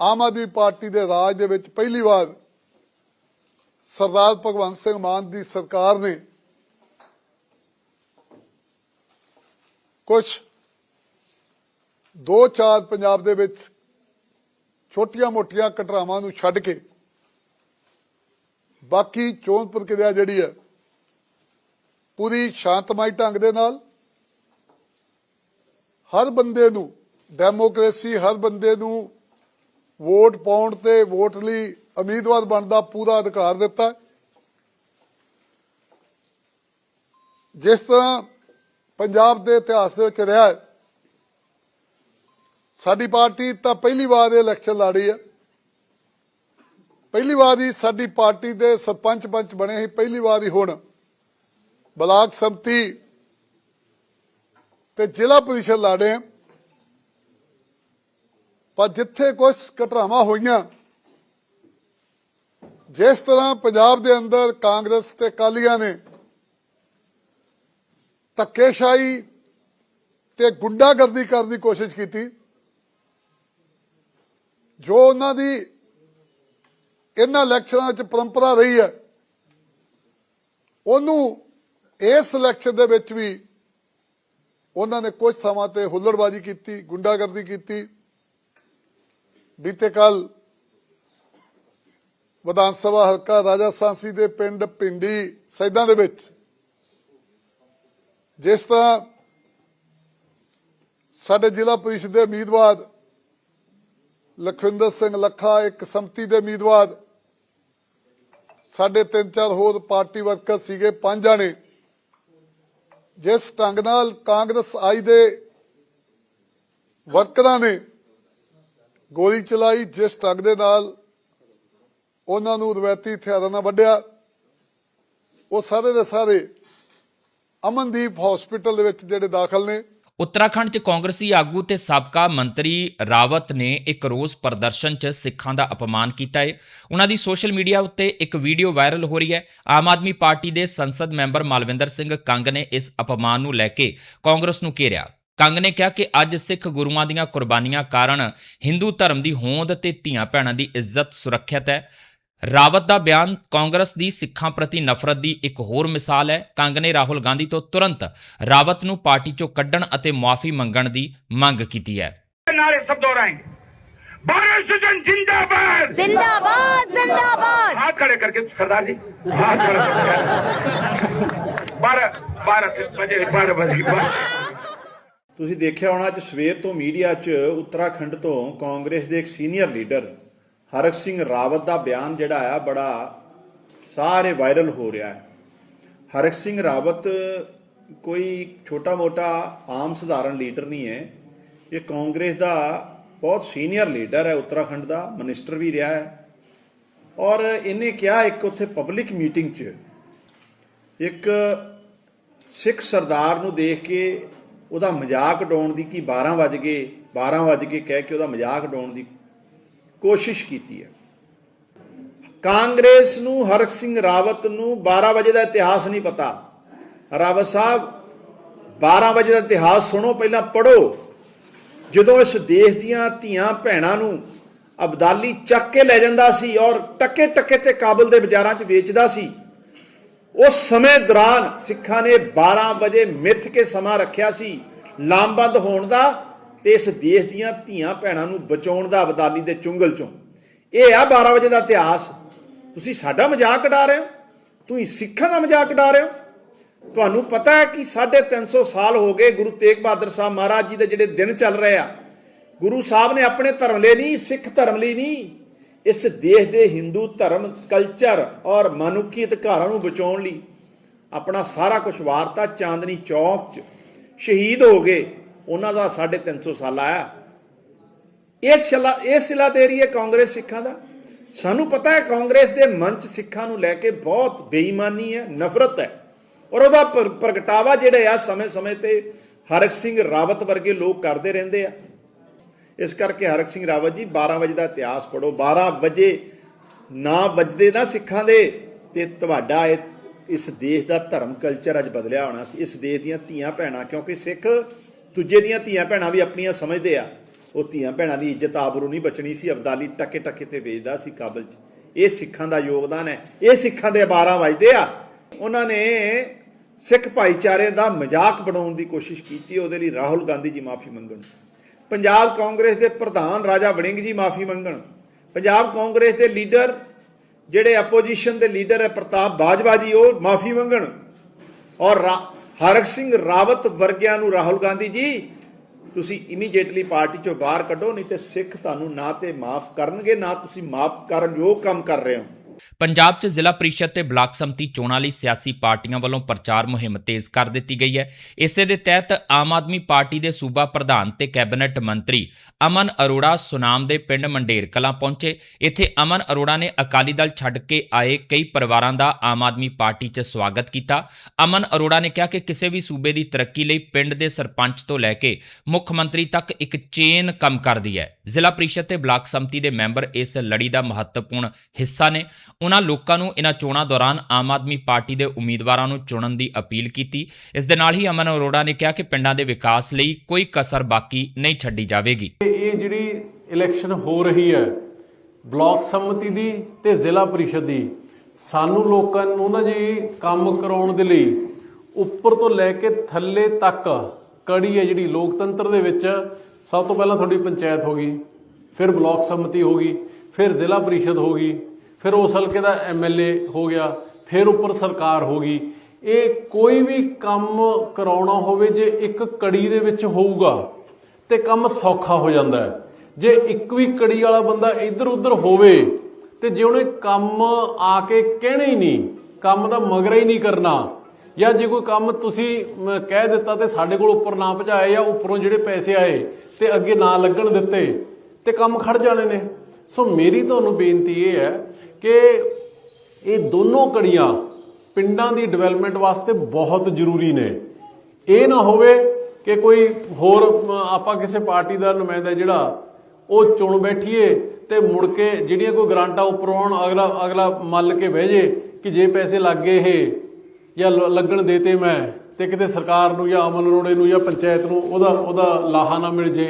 ਆਮ ਆਦਮੀ ਪਾਰਟੀ ਦੇ ਰਾਜ ਦੇ ਵਿੱਚ ਪਹਿਲੀ ਵਾਰ ਸਰਦਾਰ ਭਗਵੰਤ ਸਿੰਘ ਮਾਨ ਦੀ ਸਰਕਾਰ ਨੇ ਕੁਝ ਦੋ ਚਾਰ ਪੰਜਾਬ ਦੇ ਵਿੱਚ ਛੋਟੀਆਂ-ਮੋਟੀਆਂ ਘਟਨਾਵਾਂ ਨੂੰ ਛੱਡ ਕੇ ਬਾਕੀ ਚੋਣ ਪ੍ਰਕਿਰਿਆ ਜਿਹੜੀ ਹੈ, ਪੂਰੀ ਸ਼ਾਂਤਮਈ ਢੰਗ ਦੇ ਨਾਲ ਹਰ ਬੰਦੇ ਨੂੰ ਡੈਮੋਕ੍ਰੇਸੀ, ਹਰ ਬੰਦੇ ਨੂੰ ਵੋਟ ਪਾਉਣ ਤੇ ਵੋਟ ਲਈ ਉਮੀਦਵਾਰ ਬਣਨ ਦਾ ਪੂਰਾ ਅਧਿਕਾਰ ਦਿੱਤਾ ਜਿਸ ਤਰ੍ਹਾਂ ਪੰਜਾਬ ਦੇ ਇਤਿਹਾਸ ਦੇ ਵਿੱਚ ਰਿਹਾ ਹੈ ਸਾਡੀ ਪਾਰਟੀ ਤਾਂ ਪਹਿਲੀ ਵਾਰ ਇਹ ਇਲੈਕਸ਼ਨ ਲੜੀ ਹੈ। ਪਹਿਲੀ ਵਾਰ ਹੀ ਸਾਡੀ ਪਾਰਟੀ ਦੇ ਸਰਪੰਚ ਪੰਚ ਬਣੇ ਸੀ, ਪਹਿਲੀ ਵਾਰ ਹੀ ਹੁਣ। ਬਲਾਕ ਸੰਮਤੀ ਤੇ ਜ਼ਿਲ੍ਹਾ ਪ੍ਰੀਸ਼ਦ ਲੜੇ ਆ। ਪਰ ਜਿੱਥੇ ਕੁਝ ਘਟਨਾਵਾਂ ਹੋਈਆਂ, ਜਿਸ ਤਰ੍ਹਾਂ ਪੰਜਾਬ ਦੇ ਅੰਦਰ ਕਾਂਗਰਸ ਤੇ ਕਾਲੀਆਂ ਨੇ ਧੱਕੇਸ਼ਾਹੀ ਤੇ ਗੁੰਡਾਗਰਦੀ ਕਰਨ ਦੀ ਕੋਸ਼ਿਸ਼ ਕੀਤੀ ਜੋ ਉਹਨਾਂ ਦੀ ਇਹਨਾਂ ਇਲੈਕਸ਼ਨਾਂ ਚ ਪਰੰਪਰਾ ਰਹੀ ਹੈ, ਉਹਨੂੰ ਇਸ ਇਲੈਕਸ਼ਨ ਦੇ ਵਿੱਚ ਵੀ ਉਹਨਾਂ ਨੇ ਕੁਝ ਸਮਾਂ ਤੇ ਹੁੱਲੜਬਾਜ਼ੀ ਕੀਤੀ, ਗੁੰਡਾਗਰਦੀ ਕੀਤੀ। ਬੀਤੇ ਕੱਲ ਵਿਧਾਨ ਸਭਾ ਹਲਕਾ ਰਾਜਾ ਸਾਂਸੀ ਦੇ ਪਿੰਡ ਪਿੰਡੀ ਸੈਦਾਂ ਦੇ ਵਿੱਚ ਜਿਸ ਤਰ੍ਹਾਂ ਸਾਡੇ ਜ਼ਿਲ੍ਹਾ ਪ੍ਰੀਸ਼ਦ ਦੇ ਉਮੀਦਵਾਰ ਲਖਵਿੰਦਰ ਸਿੰਘ ਲੱਖਾ, ਇੱਕ ਸੰਮਤੀ ਦੇ ਉਮੀਦਵਾਰ। ਸਾਡੇ ਤਿੰਨ ਚਾਰ ਹੋਰ ਪਾਰਟੀ ਵਰਕਰ ਸੀਗੇ, ਪੰਜ ਜਾਣੇ। ਜਿਸ ਢੰਗ ਨਾਲ ਕਾਂਗਰਸ ਆਈ ਦੇ ਵਰਕਰਾਂ ਨੇ ਗੋਲੀ ਚਲਾਈ, ਜਿਸ ਢੰਗ ਦੇ ਨਾਲ ਉਹਨਾਂ ਨੂੰ ਰਵਾਇਤੀ ਹਥਿਆਰਾਂ ਨਾਲ ਵੱਢਿਆ। ਉਹ ਸਾਰੇ ਦੇ ਸਾਰੇ ਅਮਨਦੀਪ ਹਸਪੀਟਲ ਦੇ ਵਿੱਚ ਜਿਹੜੇ ਦਾਖਲ ਨੇ। ਉੱਤਰਾਖੰਡ 'ਚ ਕਾਂਗਰਸੀ ਆਗੂ ਤੇ ਸਾਬਕਾ ਮੰਤਰੀ ਰਾਵਤ ਨੇ ਇੱਕ ਰੋਸ ਪ੍ਰਦਰਸ਼ਨ 'ਚ ਸਿੱਖਾਂ ਦਾ ਅਪਮਾਨ ਕੀਤਾ ਹੈ ਉਹਨਾਂ ਦੀ ਸੋਸ਼ਲ ਮੀਡੀਆ ਉੱਤੇ ਇੱਕ ਵੀਡੀਓ ਵਾਇਰਲ ਹੋ ਰਹੀ ਹੈ। ਆਮ ਆਦਮੀ ਪਾਰਟੀ ਦੇ ਸੰਸਦ ਮੈਂਬਰ ਮਾਲਵਿੰਦਰ ਸਿੰਘ ਕੰਗ ਨੇ ਇਸ ਅਪਮਾਨ ਨੂੰ ਲੈ ਕੇ ਕਾਂਗਰਸ ਨੂੰ ਘੇਰਿਆ। ਕੰਗ ਨੇ ਕਿਹਾ ਕਿ ਅੱਜ ਸਿੱਖ ਗੁਰੂਆਂ ਦੀਆਂ ਕੁਰਬਾਨੀਆਂ ਕਾਰਨ ਹਿੰਦੂ ਧਰਮ ਦੀ ਹੋਂਦ ਤੇ ਧੀਆਂ ਭੈਣਾਂ ਦੀ ਇੱਜ਼ਤ ਸੁਰੱਖਿਅਤ ਹੈ। ਰਾਵਤ ਦਾ ਬਿਆਨ ਕਾਂਗਰਸ ਦੀ ਸਿੱਖਾਂ ਪ੍ਰਤੀ ਨਫ਼ਰਤ ਦੀ ਇੱਕ ਹੋਰ ਮਿਸਾਲ ਹੈ ਕੰਗ ਨੇ ਰਾਹੁਲ ਗਾਂਧੀ ਤੋਂ ਤੁਰੰਤ ਰਾਵਤ ਨੂੰ ਪਾਰਟੀ ਚੋਂ ਕੱਢਣ ਅਤੇ ਮੁਆਫੀ ਮੰਗਣ ਦੀ ਮੰਗ ਕੀਤੀ ਹੈ नारे सब दोहराएंगे भारत सजन जिंदाबाद ਜ਼ਿੰਦਾਬਾਦ ਜ਼ਿੰਦਾਬਾਦ हाथ खड़े करके सरदार जी हाथ खड़े करके बारह बारह बजे बारह बजे बारह ਤੁਸੀਂ ਦੇਖਿਆ ਹੋਣਾ ਅੱਜ ਸਵੇਰ ਤੋਂ ਮੀਡੀਆ 'ਚ ਉੱਤਰਾਖੰਡ ਤੋਂ ਕਾਂਗਰਸ ਦੇ ਇੱਕ ਸੀਨੀਅਰ ਲੀਡਰ ਹਰਕ ਸਿੰਘ ਰਾਵਤ ਦਾ ਬਿਆਨ ਜਿਹੜਾ ਆ, ਬੜਾ ਸਾਰੇ ਵਾਇਰਲ ਹੋ ਰਿਹਾ ਹੈ। ਹਰਕ ਸਿੰਘ ਰਾਵਤ ਕੋਈ ਛੋਟਾ-ਮੋਟਾ ਆਮ ਸਧਾਰਨ ਲੀਡਰ ਨਹੀਂ ਹੈ। ਇਹ ਕਾਂਗਰਸ ਦਾ ਬਹੁਤ ਸੀਨੀਅਰ ਲੀਡਰ ਹੈ, ਉੱਤਰਾਖੰਡ ਦਾ, ਮਿਨਿਸਟਰ ਵੀ ਰਿਹਾ ਹੈ। ਔਰ ਇਹਨੇ ਕਿਹਾ ਇੱਕ ਉੱਥੇ ਪਬਲਿਕ ਮੀਟਿੰਗ 'ਚ, ਇੱਕ ਸਿੱਖ ਸਰਦਾਰ ਨੂੰ ਦੇਖ ਕੇ ਉਹਦਾ ਮਜ਼ਾਕ ਉਡਾਉਣ ਦੀ ਕਿ 12 ਵਜ ਗਏ 12 ਵਜ ਕੇ ਕਹਿ ਕੇ ਉਹਦਾ ਮਜ਼ਾਕ ਉਡਾਉਣ ਦੀ ਕੋਸ਼ਿਸ਼ ਕੀਤੀ ਹੈ। ਕਾਂਗਰਸ ਨੂੰ, ਹਰਕ ਸਿੰਘ ਰਾਵਤ ਨੂੰ 12 ਵਜੇ ਦਾ ਇਤਿਹਾਸ ਨਹੀਂ ਪਤਾ। ਰਾਵਤ ਸਾਹਿਬ 12 ਵਜੇ ਦਾ ਇਤਿਹਾਸ ਸੁਣੋ, ਪਹਿਲਾਂ ਪੜੋ ਜਦੋਂ ਇਸ ਦੇਸ਼ ਦੀਆਂ ਧੀਆਂ ਭੈਣਾਂ ਨੂੰ ਅਬਦਾਲੀ ਚੱਕ ਕੇ ਲੈ ਜਾਂਦਾ ਸੀ ਔਰ ਟੱਕੇ ਟੱਕੇ ਤੇ ਕਾਬਲ ਦੇ ਬਾਜ਼ਾਰਾਂ 'ਚ ਵੇਚਦਾ ਸੀ, ਉਸ ਸਮੇਂ ਦੌਰਾਨ ਸਿੱਖਾਂ ਨੇ 12 ਵਜੇ ਮਿੱਥ ਕੇ ਸਮਾਂ ਰੱਖਿਆ ਸੀ। ਲਾਮਬੰਦ ਹੋਣ ਦਾ ਤੇ ਇਸ ਦੇਸ਼ ਦੀਆਂ ਧੀਆਂ ਭੈਣਾਂ ਨੂੰ ਬਚਾਉਣ ਦਾ ਅਬਦਾਲੀ ਦੇ ਚੁੰਗਲ ਚੋਂ। ਇਹ ਆ 12 ਵਜੇ ਦਾ ਇਤਿਹਾਸ। ਤੁਸੀਂ ਸਾਡਾ ਮਜ਼ਾਕ ਉਡਾ ਰਹੇ ਹੋ? ਤੁਸੀਂ ਸਿੱਖਾਂ ਦਾ ਮਜ਼ਾਕ ਉਡਾ ਰਹੇ ਹੋ? ਤੁਹਾਨੂੰ ਪਤਾ ਹੈ ਕਿ 350 ਸਾਲ ਹੋ ਗਏ ਗੁਰੂ ਤੇਗ ਬਹਾਦਰ ਸਾਹਿਬ ਮਹਾਰਾਜ ਜੀ ਦੇ ਜਿਹੜੇ ਦਿਨ ਚੱਲ ਰਹੇ ਆ। ਗੁਰੂ ਸਾਹਿਬ ਨੇ ਆਪਣੇ ਧਰਮ ਲਈ ਨਹੀਂ, ਸਿੱਖ ਧਰਮ ਲਈ ਨਹੀਂ। ਇਸ ਦੇਸ਼ ਦੇ ਹਿੰਦੂ ਧਰਮ ਕਲਚਰ ਔਰ ਮਨੁੱਖੀ ਅਧਿਕਾਰਾਂ ਨੂੰ ਬਚਾਉਣ ਲਈ ਆਪਣਾ ਸਾਰਾ ਕੁਝ ਵਾਰਤਾ ਚਾਂਦਨੀ ਚੌਕ 'ਚ ਸ਼ਹੀਦ ਹੋ ਗਏ। ਉਹਨਾਂ ਦਾ 350 ਸਾਲ ਆਇਆ। ਇਹ ਸਿਲਾ ਇਹ ਸਿਲਾ ਦੇ ਰਹੀ ਹੈ ਕਾਂਗਰਸ ਸਿੱਖਾਂ ਦਾ। ਸਾਨੂੰ ਪਤਾ ਹੈ ਕਾਂਗਰਸ ਦੇ ਮੰਚ ਸਿੱਖਾਂ ਨੂੰ ਲੈ ਕੇ ਬਹੁਤ ਬੇਈਮਾਨੀ ਹੈ, ਨਫ਼ਰਤ ਹੈ। ਔਰ ਉਹਦਾ ਪ੍ਰ- ਪ੍ਰਗਟਾਵਾ ਜਿਹੜਾ ਆ, ਸਮੇਂ-ਸਮੇਂ ਤੇ ਹਰਕ ਸਿੰਘ ਰਾਵਤ ਵਰਗੇ ਲੋਕ ਕਰਦੇ ਰਹਿੰਦੇ ਆ। ਇਸ ਕਰਕੇ ਹਰਕ ਸਿੰਘ ਰਾਵਤ ਜੀ 12 ਵਜੇ ਦਾ ਇਤਿਹਾਸ ਪੜੋ 12 ਵਜੇ ਨਾ ਵੱਜਦੇ ਨਾ ਸਿੱਖਾਂ ਦੇ। ਤੇ ਤੁਹਾਡਾ ਇਹ ਇਸ ਦੇਸ਼ ਦਾ ਧਰਮ ਕਲਚਰ ਅੱਜ ਬਦਲਿਆ ਹੋਣਾ ਸੀ। ਇਸ ਦੇਸ਼ ਦੀਆਂ ਧੀਆਂ ਭੈਣਾਂ ਕਿਉਂਕਿ ਸਿੱਖ ਦੂਜੇ ਦੀਆਂ ਧੀਆਂ ਭੈਣਾਂ ਵੀ ਆਪਣੀਆਂ ਸਮਝਦੇ ਆ। ਉਹ ਧੀਆਂ ਭੈਣਾਂ ਦੀ ਇੱਜ਼ਤ ਆਬਰੂ ਨਹੀਂ ਬਚਣੀ ਸੀ, ਅਬਦਾਲੀ ਟੱਕੇ ਟੱਕੇ ਤੇ ਵੇਚਦਾ ਸੀ ਕਾਬਲ 'ਚ। ਇਹ ਸਿੱਖਾਂ ਦਾ ਯੋਗਦਾਨ ਹੈ। ਇਹ ਸਿੱਖਾਂ ਦੇ 12 ਵਜਦੇ ਆ। ਉਹਨਾਂ ਨੇ ਸਿੱਖ ਭਾਈਚਾਰੇ ਦਾ ਮਜ਼ਾਕ ਬਣਾਉਣ ਦੀ ਕੋਸ਼ਿਸ਼ ਕੀਤੀ। ਉਹਦੇ ਲਈ ਰਾਹੁਲ ਗਾਂਧੀ ਜੀ ਮਾਫੀ ਮੰਗਣ। ਪੰਜਾਬ ਕਾਂਗਰਸ ਦੇ ਪ੍ਰਧਾਨ ਰਾਜਾ ਵੜਿੰਗ ਜੀ ਮਾਫੀ ਮੰਗਣ। ਪੰਜਾਬ ਕਾਂਗਰਸ ਦੇ ਲੀਡਰ, ਜਿਹੜੇ ਆਪੋਜੀਸ਼ਨ ਦੇ ਲੀਡਰ ਹੈ ਪ੍ਰਤਾਪ ਬਾਜਵਾ ਜੀ, ਉਹ ਮਾਫੀ ਮੰਗਣ। ਔਰ ਰਾ- ਹਰਕ ਸਿੰਘ ਰਾਵਤ ਵਰਗਿਆਂ ਨੂੰ ਰਾਹੁਲ ਗਾਂਧੀ ਜੀ, ਤੁਸੀਂ ਇਮੀਡੀਏਟਲੀ ਪਾਰਟੀ ਚੋਂ ਬਾਹਰ ਕੱਢੋ, ਨਹੀਂ ਤੇ ਸਿੱਖ ਤੁਹਾਨੂੰ ਨਾ ਤੇ ਮਾਫ ਕਰਨਗੇ, ਨਾ ਤੁਸੀਂ ਮਾਫ ਕਰਨ ਯੋਗ ਕੰਮ ਕਰ ਰਹੇ ਹੋ। ਪੰਜਾਬ 'ਚ ਜ਼ਿਲ੍ਹਾ ਪ੍ਰੀਸ਼ਦ ਤੇ ਬਲਾਕ ਸੰਮਤੀ ਚੋਣਾਂ ਲਈ ਸਿਆਸੀ ਪਾਰਟੀਆਂ ਵੱਲੋਂ ਪ੍ਰਚਾਰ ਮੁਹਿੰਮ ਤੇਜ਼ ਕਰ ਦਿੱਤੀ ਗਈ ਹੈ। ਇਸੇ ਦੇ ਤਹਿਤ ਆਮ ਆਦਮੀ ਪਾਰਟੀ ਦੇ ਸੂਬਾ ਪ੍ਰਧਾਨ ਤੇ ਕੈਬਨਿਟ ਮੰਤਰੀ ਅਮਨ ਅਰੋੜਾ ਸੁਨਾਮ ਦੇ ਪਿੰਡ ਮੰਡੇਰ ਕਲਾਂ ਪਹੁੰਚੇ। ਇੱਥੇ ਅਮਨ ਅਰੋੜਾ ਨੇ ਅਕਾਲੀ ਦਲ ਛੱਡ ਕੇ ਆਏ ਕਈ ਪਰਿਵਾਰਾਂ ਦਾ ਆਮ ਆਦਮੀ ਪਾਰਟੀ 'ਚ ਸਵਾਗਤ ਕੀਤਾ। ਅਮਨ ਅਰੋੜਾ ਨੇ ਕਿਹਾ ਕਿ ਕਿਸੇ ਵੀ ਸੂਬੇ ਦੀ ਤਰੱਕੀ ਲਈ ਪਿੰਡ ਦੇ ਸਰਪੰਚ ਤੋਂ ਲੈ ਕੇ ਮੁੱਖ ਮੰਤਰੀ ਤੱਕ ਇੱਕ ਚੇਨ ਕੰਮ ਕਰਦੀ ਹੈ। ਜ਼ਿਲ੍ਹਾ ਪ੍ਰੀਸ਼ਦ ਤੇ ਬਲਾਕ ਸੰਮਤੀ ਦੇ ਮੈਂਬਰ ਇਸ ਲੜੀ ਦਾ ਮਹੱਤਵਪੂਰਨ ਹਿੱਸਾ ਨੇ। ਉਹਨਾਂ ਲੋਕਾਂ ਨੂੰ ਇਹਨਾਂ ਚੋਣਾਂ ਦੌਰਾਨ ਆਮ ਆਦਮੀ ਪਾਰਟੀ ਦੇ ਉਮੀਦਵਾਰਾਂ ਨੂੰ ਚੁਣਨ ਦੀ ਅਪੀਲ ਕੀਤੀ। ਇਸ ਦੇ ਨਾਲ ਹੀ ਅਮਨ ਅਰੋੜਾ ਨੇ ਕਿਹਾ ਕਿ ਪਿੰਡਾਂ ਦੇ ਵਿਕਾਸ ਲਈ ਕੋਈ ਕਸਰ ਬਾਕੀ ਨਹੀਂ ਛੱਡੀ ਜਾਵੇਗੀ। ਇਹ ਜਿਹੜੀ ਇਲੈਕਸ਼ਨ ਹੋ ਰਹੀ ਹੈ, ਬਲਾਕ ਸੰਮਤੀ ਦੀ ਤੇ ਜ਼ਿਲ੍ਹਾ ਪਰਿਸ਼ਦ ਦੀ, ਸਾਨੂੰ ਲੋਕਾਂ ਨੂੰ ਨਾ ਜੀ ਕੰਮ ਕਰਾਉਣ ਦੇ ਲਈ ਉੱਪਰ ਤੋਂ ਲੈ ਕੇ ਥੱਲੇ ਤੱਕ ਕੜੀ ਹੈ ਜਿਹੜੀ ਲੋਕਤੰਤਰ ਦੇ ਵਿੱਚ ਸਭ ਤੋਂ ਪਹਿਲਾਂ ਤੁਹਾਡੀ ਪੰਚਾਇਤ ਹੋ ਗਈ, ਫਿਰ ਬਲਾਕ ਸੰਮਤੀ ਹੋ ਗਈ, ਫਿਰ ਜ਼ਿਲ੍ਹਾ ਪਰਿਸ਼ਦ ਹੋ ਗਈ, ਫਿਰ ਉਸ ਹਲਕੇ ਦਾ ਐਮਐਲਏ ਹੋ ਗਿਆ, ਫਿਰ ਉੱਪਰ ਸਰਕਾਰ ਹੋ ਗਈ। ਇਹ ਕੋਈ ਵੀ ਕੰਮ ਕਰਾਉਣਾ ਹੋਵੇ, ਜੇ ਇੱਕ ਕੜੀ ਦੇ ਵਿੱਚ ਹੋਊਗਾ, ਤੇ ਕੰਮ ਸੌਖਾ ਹੋ ਜਾਂਦਾ ਹੈ। ਜੇ ਇੱਕ ਵੀ ਕੜੀ ਵਾਲਾ ਬੰਦਾ ਇੱਧਰ ਉੱਧਰ ਹੋਵੇ, ਤੇ ਜੇ ਉਹਨੇ ਕੰਮ ਆ ਕੇ ਕਹਿਣਾ ਹੀ ਨਹੀਂ, ਕੰਮ ਦਾ ਮਗਰ ਹੀ ਨਹੀਂ ਕਰਨਾ, ਜਾਂ ਜੇ ਕੋਈ ਕੰਮ ਤੁਸੀਂ ਕਹਿ ਦਿੱਤਾ ਤੇ ਸਾਡੇ ਕੋਲ ਉੱਪਰ ਨਾ ਭਜਾਏ ਜਾਂ ਉੱਪਰੋਂ ਜਿਹੜੇ ਪੈਸੇ ਆਏ ਤੇ ਅੱਗੇ ਨਾ ਲੱਗਣ ਦਿੱਤੇ ਤੇ ਕੰਮ ਖੜ ਜਾਣੇ ਨੇ। ਸੋ ਮੇਰੀ ਤੁਹਾਨੂੰ ਬੇਨਤੀ ਇਹ ਹੈ ਕਿ ਇਹ ਦੋਨੋਂ ਕੜੀਆਂ ਪਿੰਡਾਂ ਦੀ ਡਿਵੈਲਪਮੈਂਟ ਵਾਸਤੇ ਬਹੁਤ ਜ਼ਰੂਰੀ ਨੇ। ਇਹ ਨਾ ਹੋਵੇ ਕਿ ਕੋਈ ਹੋਰ, ਆਪਾਂ ਕਿਸੇ ਪਾਰਟੀ ਦਾ ਨੁਮਾਇੰਦਾ ਜਿਹੜਾ, ਉਹ ਚੁਣ ਬੈਠੀਏ ਤੇ ਮੁੜ ਕੇ ਜਿਹੜੀਆਂ ਕੋਈ ਗਰਾਂਟਾਂ ਉੱਪਰ ਆਉਣ, ਅਗਲਾ ਅਗਲਾ ਮੱਲ ਕੇ ਬਹਿ ਜੇ ਕਿ ਜੇ ਪੈਸੇ ਲੱਗ ਗਏ ਇਹ ਜਾਂ ਲ- ਲੱਗਣ ਦੇਤੇ ਮੈਂ। ਤੇ ਕਿਤੇ ਸਰਕਾਰ ਨੂੰ ਜਾਂ ਅਮਨ ਅਰੋੜੇ ਨੂੰ ਜਾਂ ਪੰਚਾਇਤ ਨੂੰ ਉਹਦਾ ਉਹਦਾ ਲਾਹਾ ਨਾ ਮਿਲ ਜੇ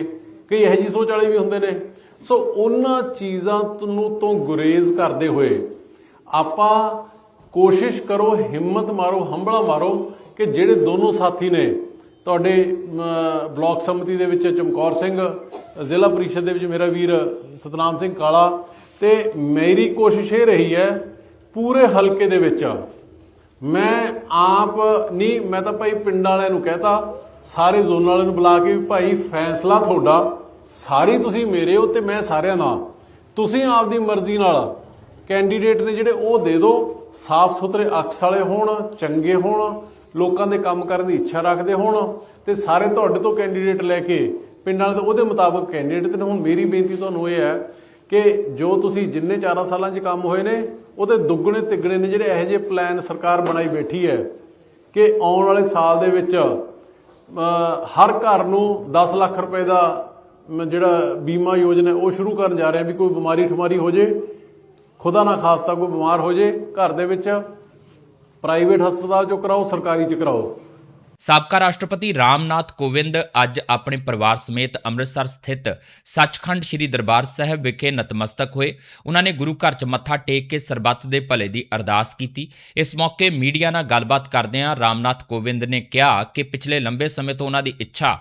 ਕਈ ਇਹੋ ਜਿਹੀ ਸੋਚ ਵਾਲੇ ਵੀ ਹੁੰਦੇ ਨੇ। ਸੋ ਉਹਨਾਂ ਚੀਜ਼ਾਂ ਨੂੰ ਤੋਂ ਗੁਰੇਜ਼ ਕਰਦੇ ਹੋਏ ਆਪਾਂ ਕੋਸ਼ਿਸ਼ ਕਰੋ ਹਿੰਮਤ ਮਾਰੋ ਹੰਬਲਾ ਮਾਰੋ ਕਿ ਜਿਹੜੇ ਦੋਨੋਂ ਸਾਥੀ ਨੇ ਤੁਹਾਡੇ ਅਮ, ਬਲਾਕ ਸਮਿਤੀ ਦੇ ਵਿੱਚ ਚਮਕੌਰ ਸਿੰਘ ਜ਼ਿਲ੍ਹਾ ਪਰਿਸ਼ਦ ਦੇ ਵਿੱਚ ਮੇਰਾ ਵੀਰ ਸਤਨਾਮ ਸਿੰਘ ਕਾਲਾ ਤੇ ਮੇਰੀ ਕੋਸ਼ਿਸ਼ ਇਹ ਰਹੀ ਹੈ ਪੂਰੇ ਹਲਕੇ ਦੇ ਵਿੱਚ ਮੈਂ ਆਪ ਨਹੀਂ, ਮੈਂ ਤਾਂ ਭਾਈ ਪਿੰਡ ਵਾਲਿਆਂ ਨੂੰ ਕਹਤਾ, ਸਾਰੇ ਜ਼ੋਨ ਵਾਲਿਆਂ ਨੂੰ ਬੁਲਾ ਕੇ ਵੀ ਭਾਈ ਫੈਸਲਾ ਤੁਹਾਡਾ, ਸਾਰੀ ਤੁਸੀਂ ਮੇਰੇ ਹੋ ਤੇ ਮੈਂ ਸਾਰਿਆਂ ਨਾਲ। ਤੁਸੀਂ ਆਪਦੀ ਮਰਜ਼ੀ ਨਾਲ ਕੈਂਡੀਡੇਟ ਨੇ ਜਿਹੜੇ ਉਹ ਦੇ ਦਿਓ ਸਾਫ਼ ਸੁਥਰੇ ਅਕਸ ਵਾਲੇ ਹੋਣ, ਚੰਗੇ ਹੋਣ, ਲੋਕਾਂ ਦੇ ਕੰਮ ਕਰਨ ਦੀ ਇੱਛਾ ਰੱਖਦੇ ਹੋਣ ਤੇ ਸਾਰੇ ਤੁਹਾਡੇ ਤੋਂ ਕੈਂਡੀਡੇਟ ਲੈ ਕੇ ਪਿੰਡਾਂ ਦੇ ਉਹਦੇ ਮੁਤਾਬਕ ਕੈਂਡੀਡੇਟ ਤੇ ਹੁਣ ਮੇਰੀ ਬੇਨਤੀ ਤੁਹਾਨੂੰ ਇਹ ਹੈ ਕਿ ਜੋ ਤੁਸੀਂ ਜਿੰਨੇ 4 ਸਾਲਾਂ 'ਚ ਕੰਮ ਹੋਏ ਨੇ, ਉਹਦੇ ਦੁੱਗਣੇ ਤਿੱਗਣੇ ਨੇ ਜਿਹੜੇ ਇਹੋ ਜਿਹੇ ਪਲਾਨ ਸਰਕਾਰ ਬਣਾਈ ਬੈਠੀ ਹੈ ਕਿ ਆਉਣ ਵਾਲੇ ਸਾਲ ਦੇ ਵਿੱਚ ਹਰ ਘਰ ਨੂੰ 10 ਲੱਖ ਰੁਪਏ ਦਾ ਜਿਹੜਾ ਬੀਮਾ ਯੋਜਨਾ ਉਹ ਸ਼ੁਰੂ ਕਰਨ ਜਾ ਰਹੇ ਹਾਂ ਵੀ ਕੋਈ ਬਿਮਾਰੀ ਠਮਾਰੀ ਹੋ ਜੇ, ਖੁਦਾ ਨਾ ਖਾਸਤਾ ਕੋਈ ਬਿਮਾਰ ਹੋ ਜੇ, ਘਰ ਦੇ ਵਿੱਚ ਪ੍ਰਾਈਵੇਟ ਹਸਪਤਾਲ ਚੋਂ ਕਰਾਓ, ਸਰਕਾਰੀ ਚ ਕਰਾਓ। ਸਾਬਕਾ ਰਾਸ਼ਟਰਪਤੀ ਰਾਮਨਾਥ ਕੋਵਿੰਦ ਅੱਜ ਆਪਣੇ ਪਰਿਵਾਰ ਸਮੇਤ ਅੰਮ੍ਰਿਤਸਰ ਸਥਿਤ ਸੱਚਖੰਡ ਸ੍ਰੀ ਦਰਬਾਰ ਸਾਹਿਬ ਵਿਖੇ ਨਤਮਸਤਕ ਹੋਏ। ਉਹਨਾਂ ਨੇ ਗੁਰੂ ਘਰ 'ਚ ਮੱਥਾ ਟੇਕ ਕੇ ਸਰਬੱਤ ਦੇ ਭਲੇ ਦੀ ਅਰਦਾਸ ਕੀਤੀ। ਇਸ ਮੌਕੇ ਮੀਡੀਆ ਨਾਲ ਗੱਲਬਾਤ ਕਰਦਿਆਂ ਰਾਮਨਾਥ ਕੋਵਿੰਦ ਨੇ ਕਿਹਾ ਕਿ ਪਿਛਲੇ ਲੰਬੇ ਸਮੇਂ ਤੋਂ ਉਹਨਾਂ ਦੀ ਇੱਛਾ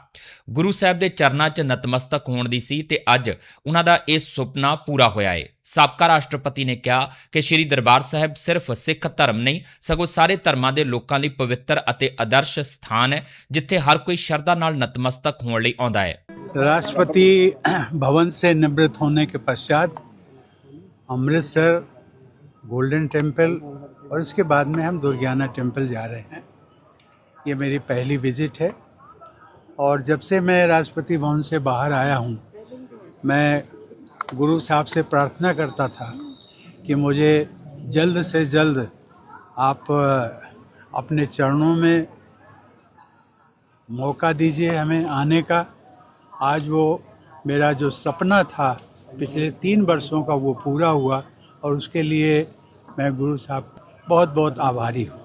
ਗੁਰੂ ਸਾਹਿਬ ਦੇ ਚਰਨਾਂ 'ਚ ਨਤਮਸਤਕ ਹੋਣ ਦੀ ਸੀ ਤੇ ਅੱਜ ਉਹਨਾਂ ਦਾ ਇਹ ਸੁਪਨਾ ਪੂਰਾ ਹੋਇਆ ਹੈ ਸਾਬਕਾ ਰਾਸ਼ਟਰਪਤੀ ਨੇ ਕਿਹਾ ਕਿ ਸ੍ਰੀ ਦਰਬਾਰ ਸਾਹਿਬ ਸਿਰਫ ਸਿੱਖ ਧਰਮ ਨਹੀਂ ਸਗੋਂ ਸਾਰੇ ਧਰਮਾਂ ਦੇ ਲੋਕਾਂ ਲਈ ਪਵਿੱਤਰ ਅਤੇ ਆਦਰਸ਼ ਸਥਾਨ ਹੈ ਜਿੱਥੇ ਹਰ ਕੋਈ ਸ਼ਰਧਾ ਨਾਲ ਨਤਮਸਤਕ ਹੋਣ ਲਈ ਆਉਂਦਾ ਹੈ राष्ट्रपति भवन से निवृत्त होने के पश्चात अमृतसर गोल्डन टेम्पल और उसके बाद में हम दुर्गियाना टेम्पल जा रहे हैं ये मेरी पहली विजिट है और जब से मैं राष्ट्रपति भवन से बाहर आया हूँ मैं गुरु साहब से प्रार्थना करता था कि मुझे जल्द से जल्द आप अपने चरणों में मौका दीजिए हमें आने का। आज वो मेरा जो सपना था, पिछले तीन वर्षों का वो पूरा हुआ और उसके लिए मैं गुरु साहब बहुत बहुत आभारी हूँ।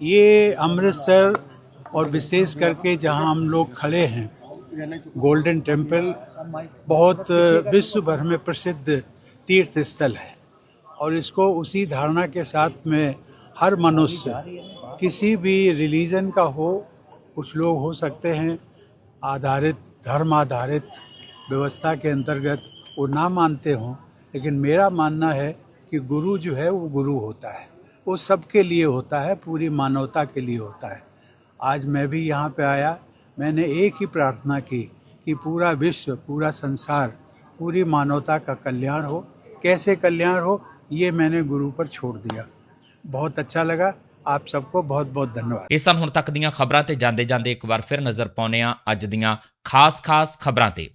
ये अमृतसर और विशेष करके जहाँ हम लोग खड़े हैं गोल्डन टेंपल बहुत विश्व भर में प्रसिद्ध तीर्थ स्थल है। और इसको उसी धारणा के साथ में हर मनुष्य, किसी भी रिलीजन का हो, कुछ लोग हो सकते हैं, आधारित, धर्म आधारित व्यवस्था के अंतर्गत वो ना मानते हों। लेकिन मेरा मानना है कि गुरु जो है, वो गुरु होता है। वो सबके लिए होता है, पूरी मानवता के लिए होता है। आज मैं भी यहाँ पे आया मैंने एक ही प्रार्थना की कि पूरा विश्व पूरा संसार पूरी मानवता का कल्याण हो कैसे कल्याण हो ये मैंने गुरु पर छोड़ दिया बहुत अच्छा लगा ਆਪ ਸਭ ਕੋ ਬਹੁਤ ਬਹੁਤ ਧੰਨਵਾਦ ਇਹ ਸਨ ਹੁਣ ਤੱਕ ਦੀਆਂ ਖਬਰਾਂ ਤੇ ਜਾਂਦੇ ਜਾਂਦੇ ਇੱਕ ਵਾਰ ਫਿਰ ਨਜ਼ਰ ਪਾਉਂਦੇ ਹਾਂ ਅੱਜ ਦੀਆਂ ਖਾਸ-ਖਾਸ ਖਬਰਾਂ ਤੇ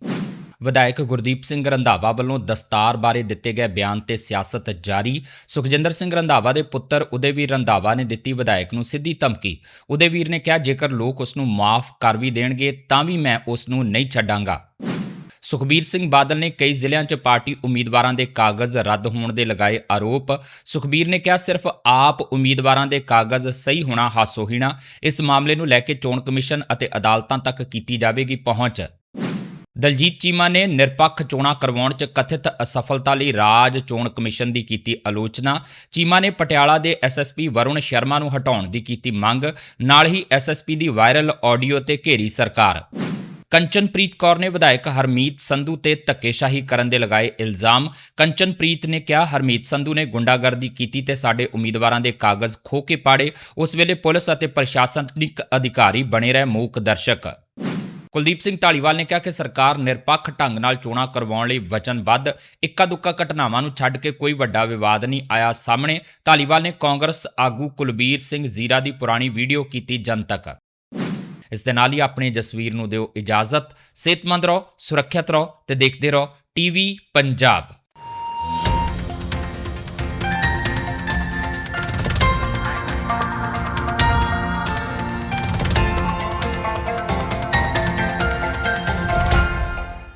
ਵਿਧਾਇਕ ਗੁਰਦੀਪ ਸਿੰਘ ਰੰਧਾਵਾ ਵੱਲੋਂ ਦਸਤਾਰ ਬਾਰੇ ਦਿੱਤੇ ਗਏ ਬਿਆਨ ਤੇ ਸਿਆਸਤ ਜਾਰੀ। ਸੁਖਜਿੰਦਰ ਸਿੰਘ ਰੰਧਾਵਾ ਦੇ ਪੁੱਤਰ ਉਦੇਵੀਰ ਰੰਧਾਵਾ ਨੇ ਦਿੱਤੀ ਵਿਧਾਇਕ ਨੂੰ ਸਿੱਧੀ ਧਮਕੀ। ਉਦੇਵੀਰ ਨੇ ਕਿਹਾ, ਜੇਕਰ ਲੋਕ ਉਸ ਨੂੰ ਮਾਫ ਕਰ ਵੀ ਦੇਣਗੇ, ਤਾਂ ਵੀ ਮੈਂ ਉਸ ਨੂੰ ਨਹੀਂ ਛੱਡਾਂਗਾ। ਸੁਖਬੀਰ ਸਿੰਘ ਬਾਦਲ ਨੇ ਕਈ ਜ਼ਿਲ੍ਹਿਆਂ 'ਚ ਪਾਰਟੀ ਉਮੀਦਵਾਰਾਂ ਦੇ ਕਾਗਜ਼ ਰੱਦ ਹੋਣ ਦੇ ਲਗਾਏ ਆਰੋਪ। ਸੁਖਬੀਰ ਨੇ ਕਿਹਾ, ਸਿਰਫ ਆਪ ਉਮੀਦਵਾਰਾਂ ਦੇ ਕਾਗਜ਼ ਸਹੀ ਹੋਣਾ ਹਾਸੋਹੀਣਾ। ਇਸ ਮਾਮਲੇ ਨੂੰ ਲੈ ਕੇ ਚੋਣ ਕਮਿਸ਼ਨ ਅਤੇ ਅਦਾਲਤਾਂ ਤੱਕ ਕੀਤੀ ਜਾਵੇਗੀ ਪਹੁੰਚ। ਦਲਜੀਤ ਚੀਮਾ ਨੇ ਨਿਰਪੱਖ ਚੋਣਾਂ ਕਰਵਾਉਣ 'ਚ ਕਥਿਤ ਅਸਫਲਤਾ ਲਈ ਰਾਜ ਚੋਣ ਕਮਿਸ਼ਨ ਦੀ ਕੀਤੀ ਆਲੋਚਨਾ। ਚੀਮਾ ਨੇ ਪਟਿਆਲਾ ਦੇ ਐਸਐਸਪੀ ਵਰੁਣ ਸ਼ਰਮਾ ਨੂੰ ਹਟਾਉਣ ਦੀ ਕੀਤੀ ਮੰਗ। ਨਾਲ ਹੀ ਐਸਐਸਪੀ ਦੀ ਵਾਇਰਲ ਆਡੀਓ ਤੇ ਘੇਰੀ ਸਰਕਾਰ। ਕੰਚਨਪ੍ਰੀਤ ਕੌਰ ਨੇ ਵਿਧਾਇਕ ਹਰਮੀਤ ਸੰਧੂ ਤੇ ਧੱਕੇਸ਼ਾਹੀ ਕਰਨ ਦੇ ਲਗਾਏ ਇਲਜ਼ਾਮ। ਕੰਚਨਪ੍ਰੀਤ ਨੇ ਕਿਹਾ, ਹਰਮੀਤ ਸੰਧੂ ਨੇ ਗੁੰਡਾਗਰਦੀ ਕੀਤੀ ਤੇ ਸਾਡੇ ਉਮੀਦਵਾਰਾਂ ਦੇ ਕਾਗਜ਼ ਖੋ ਕੇ ਪਾੜੇ। ਉਸ ਵੇਲੇ ਪੁਲਿਸ ਅਤੇ ਪ੍ਰਸ਼ਾਸਨਿਕ ਅਧਿਕਾਰੀ ਬਣੇ ਰਹੇ ਮੂਕ ਦਰਸ਼ਕ। ਕੁਲਦੀਪ ਸਿੰਘ ਢਾਲੀਵਾਲ ਨੇ ਕਿਹਾ ਕਿ ਸਰਕਾਰ ਨਿਰਪੱਖ ਢੰਗ ਨਾਲ ਚੋਣਾਂ ਕਰਵਾਉਣ ਲਈ ਵਚਨਬੱਧ ਇੱਕਾ ਦੁੱਕਾ ਘਟਨਾਵਾਂ ਨੂੰ ਛੱਡ ਕੇ ਕੋਈ ਵੱਡਾ ਵਿਵਾਦ ਨਹੀਂ ਆਇਆ ਸਾਹਮਣੇ। ਢਾਲੀਵਾਲ ਨੇ ਕਾਂਗਰਸ ਆਗੂ ਕੁਲਬੀਰ ਸਿੰਘ ਜ਼ੀਰਾ ਦੀ ਪੁਰਾਣੀ ਵੀਡੀਓ ਕੀਤੀ ਜਨਤਕ। ਇਸ ਦੇ ਨਾਲ ਹੀ ਆਪਣੇ ਜਸਵੀਰ ਨੂੰ ਦਿਓ ਇਜਾਜ਼ਤ। ਸਿਹਤਮੰਦ ਰਹੋ, ਸੁਰੱਖਿਅਤ ਰਹੋ ਤੇ ਦੇਖਦੇ ਰਹੋ ਟੀਵੀ ਪੰਜਾਬ।